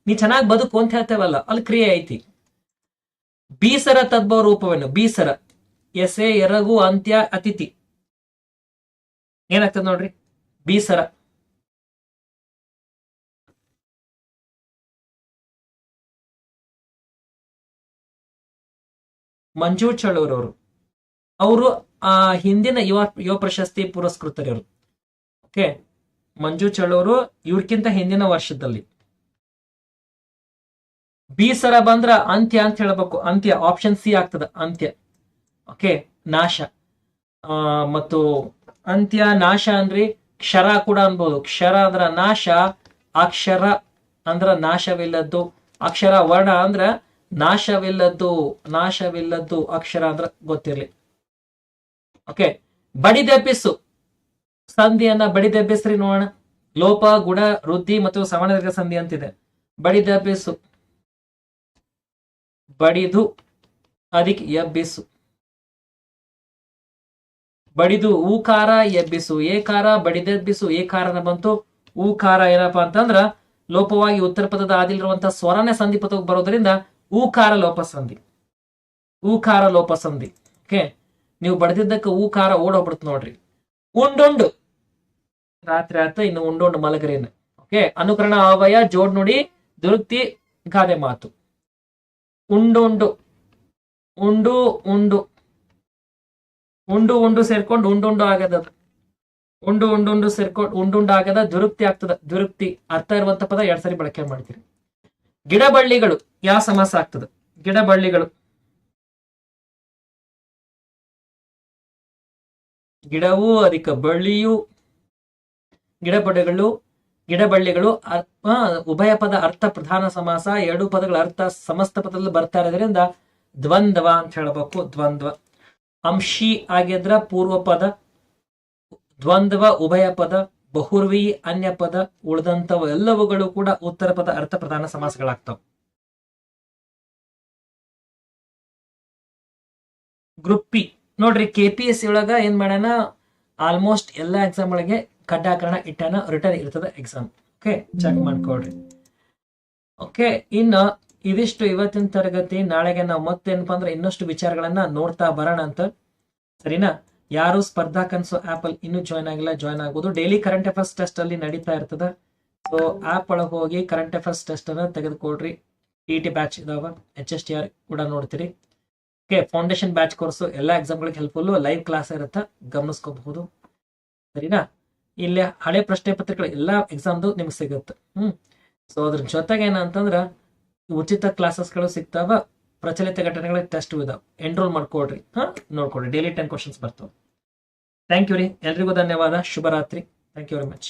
ನೀ ಚೆನ್ನಾಗಿ ಬದುಕು ಅಂತ ಹೇಳ್ತೇವಲ್ಲ, ಅಲ್ಲಿ ಕ್ರಿಯೆ ಐತಿ. ಬೀಸರ ತದ್ಭವ ರೂಪವೇನು? ಬೀಸರ. ಎಸೆ, ಎರಗು, ಅಂತ್ಯ, ಅತಿಥಿ. ಏನಾಗ್ತದೆ ನೋಡ್ರಿ? ಬೀಸರ. ಮಂಜು ಚಳೂರವರು. ಅವರು, ಆ, ಹಿಂದಿನ ಯುವ ಯುವ ಪ್ರಶಸ್ತಿ ಪುರಸ್ಕೃತರು ಓಕೆ? ಮಂಜು ಚಳೂರು ಇವ್ರಕ್ಕಿಂತ ಹಿಂದಿನ ವರ್ಷದಲ್ಲಿ. ಬಿ ಸರ ಬಂದ್ರ ಅಂತ್ಯ ಅಂತ ಹೇಳಬೇಕು. ಅಂತ್ಯ ಆಪ್ಷನ್ ಸಿ ಆಗ್ತದ, ಅಂತ್ಯ. ಓಕೆ, ನಾಶ. ಮತ್ತು ಅಂತ್ಯ, ನಾಶ ಅಂದ್ರೆ ಕ್ಷರ ಕೂಡ ಅನ್ಬೋದು. ಕ್ಷರ ಅಂದ್ರ ನಾಶ, ಅಕ್ಷರ ಅಂದ್ರ ನಾಶವಿಲ್ಲದ್ದು. ಅಕ್ಷರ ವರ್ಣ ಅಂದ್ರ ನಾಶವಿಲ್ಲದ್ದು ನಾಶವಿಲ್ಲದ್ದು ಅಕ್ಷರ ಅಂದ್ರ ಗೊತ್ತಿರ್ಲಿ. ಓಕೆ ಬಡಿದೆಬ್ಬಿಸು ಸಂಧಿಯನ್ನ ಬಡಿದೆಬ್ಬಿಸ್ರಿ ನೋಡೋಣ. ಲೋಪ, ಗುಣ, ವೃದ್ಧಿ ಮತ್ತು ಸವರ್ಣ ಸಂಧಿ ಅಂತಿದೆ. ಬಡಿದೆಬ್ಬಿಸು ಬಡಿದು ಅದಕ್ಕೆ ಎಬ್ಬಿಸು ಬಡಿದು ಊಕಾರ ಎಬ್ಬಿಸು, ಏಕಾರ ಬಡಿದೆಬ್ಬಿಸು ಏಕಾರನ ಬಂತು. ಊಕಾರ ಏನಪ್ಪಾ ಅಂತಂದ್ರ ಲೋಪವಾಗಿ ಉತ್ತರ ಪದದ ಆದಿಲಿರುವಂತಹ ಸ್ವರನೇ ಸಂಧಿ ಪದಕ್ಕೆ ಬರೋದ್ರಿಂದ ಊಕಾರ ಲೋಪ ಸಂಧಿ ಊಕಾರ ಲೋಪ ಸಂಧಿ ಓಕೆ? ನೀವು ಬಡದಿದ್ದಕ್ಕೆ ಊಕಾರ ಓಡೋಗ್ಬಿಡ್ತು ನೋಡ್ರಿ. ಉಂಡುಂಡು. ರಾತ್ರಿ ಆತ ಇನ್ನು ಉಂಡುಂಡು ಮಲಗರೇನು. ಓಕೆ? ಅನುಕರಣ ಅವಯ, ಜೋಡ್ ನುಡಿ, ದುರುಕ್ತಿ, ಗಾದೆ ಮಾತು. ಉಂಡುಂಡು. ಉಂಡು ಉಂಡು. ಉಂಡು ಉಂಡು ಸೇರ್ಕೊಂಡು ಉಂಡುಂಡು ಆಗದ ಉಂಡು ಉಂಡು ಉಂಡು ಸೇರ್ಕೊಂಡು ಉಂಡುಂಡು ಆಗದ ದುರುಕ್ತಿ ಆಗ್ತದ. ದುರುಕ್ತಿ ಅರ್ಥ ಇರುವಂತ ಪದ ಎರಡ್ ಸರಿ ಬಳಕೆ ಮಾಡ್ತೀರಿ. ಗಿಡ ಬಳ್ಳಿಗಳು ಯಾವ ಸಮಾಸ ಆಗ್ತದ? ಗಿಡ ಬಳ್ಳಿಗಳು ಗಿಡವು ಅದಕ್ಕೆ ಬಳ್ಳಿಯು ಗಿಡ ಬಳ್ಳಿಗಳು ಗಿಡ ಬಳ್ಳಿಗಳು ಉಭಯ ಪದ ಅರ್ಥ ಪ್ರಧಾನ ಸಮಾಸ, ಎರಡು ಪದಗಳ ಅರ್ಥ ಸಮಸ್ತ ಪದದಲ್ಲಿ ಬರ್ತಾ ಇರೋದ್ರಿಂದ ದ್ವಂದ್ವ ಅಂತ ಹೇಳಬೇಕು. ದ್ವಂದ್ವ. ಅಂಶಿ ಆಗಿದ್ರ ಪೂರ್ವ ಪದ, ದ್ವಂದ್ವ ಉಭಯ ಪದ, ಬಹುರ್ವಿ ಅನ್ಯ ಪದ, ಉಳಿದಂತವು ಎಲ್ಲವುಗಳು ಕೂಡ ಉತ್ತರ ಪದ ಅರ್ಥ ಪ್ರಧಾನ ಸಮಾಸಗಳಾಗ್ತವೆ. ಗ್ರೂಪ್ ನೋಡ್ರಿ ಕೆ ಪಿ ಎಸ್ ಸಿ ಒಳಗ ಏನ್ ಮಾಡ್ಯಾನ? ಆಲ್ಮೋಸ್ಟ್ ಎಲ್ಲಾ ಎಕ್ಸಾಮ್ ಒಳಗೆ ಕಡ್ಡಾಕರಣ ಇಟ್ಟಾನ ರಿಟರ್ನ್ ಇರ್ತದ ಎಕ್ಸಾಮ್ ಓಕೆ ಚೆಕ್ ಮಾಡ್ಕೊಳ್ರಿ. ಓಕೆ ಇನ್ನು ಇದಿಷ್ಟು ಇವತ್ತಿನ ತರಗತಿ. ನಾಳೆಗೆ ನಾವು ಮತ್ತೇನಪ್ಪ ಅಂದ್ರೆ ಇನ್ನಷ್ಟು ವಿಚಾರಗಳನ್ನ ನೋಡ್ತಾ ಬರೋಣ ಅಂತ. ಸರಿನಾ? ಯಾರು ಸ್ಪರ್ಧಾ ಕನ್ಸು ಆಪ್ ಅಲ್ಲಿ ಇನ್ನೂ ಜಾಯ್ನ್ ಆಗಿಲ್ಲ ಜಾಯ್ನ್ ಆಗ್ಬೋದು ಡೈಲಿ ಕರೆಂಟ್ ಅಫೇರ್ಸ್ ಟೆಸ್ಟ್ ಅಲ್ಲಿ ನಡೀತಾ ಇರ್ತದ. ಸೊ ಆಪ್ ಒಳಗೆ ಹೋಗಿ ಕರೆಂಟ್ ಅಫೇರ್ಸ್ ಟೆಸ್ಟ್ ಅನ್ನ ತೆಗೆದುಕೊಳ್ರಿ. ಟಿ ಟಿ ಬ್ಯಾಚ್ ಇದಾವ. ಎಚ್ ಎಸ್ ಟಿ ಆರ್ ಕೂಡ ನೋಡ್ತೀರಿ. ಓಕೆ ಫೌಂಡೇಶನ್ ಬ್ಯಾಚ್ ಕೋರ್ಸು ಎಲ್ಲ ಎಕ್ಸಾಮ್ಗಳಿಗೆ ಹೆಲ್ಪ್ಫುಲ್ ಲೈವ್ ಕ್ಲಾಸ್ ಇರುತ್ತೆ. ಗಮನಿಸ್ಕೋಬಹುದು. ಸರಿನಾ? ಇಲ್ಲಿ ಹಳೆ ಪ್ರಶ್ನೆ ಪತ್ರಿಕೆಗಳು ಎಲ್ಲ ಎಕ್ಸಾಮ್ದು ನಿಮ್ಗೆ ಸಿಗುತ್ತೆ. ಹ್ಮ್. ಸೊ ಅದ್ರ ಜೊತೆಗೆ ಏನಂತಂದ್ರ ಉಚಿತ ಕ್ಲಾಸಸ್ಗಳು ಸಿಗ್ತಾವ, ಪ್ರಚಲಿತ ಘಟನೆಗಳಿಗೆ ಟೆಸ್ಟ್ ಇದಾವ. ಎನ್ರೋಲ್ ಮಾಡ್ಕೊಡ್ರಿ. ಹಾ? ನೋಡ್ಕೊಡ್ರಿ. ಡೈಲಿ ಟೆನ್ ಕ್ವಶನ್ಸ್ ಬರ್ತಾವ. ಥ್ಯಾಂಕ್ ಯು ರೀ. ಎಲ್ರಿಗೂ ಧನ್ಯವಾದ. ಶುಭರಾತ್ರಿ. Thank you very much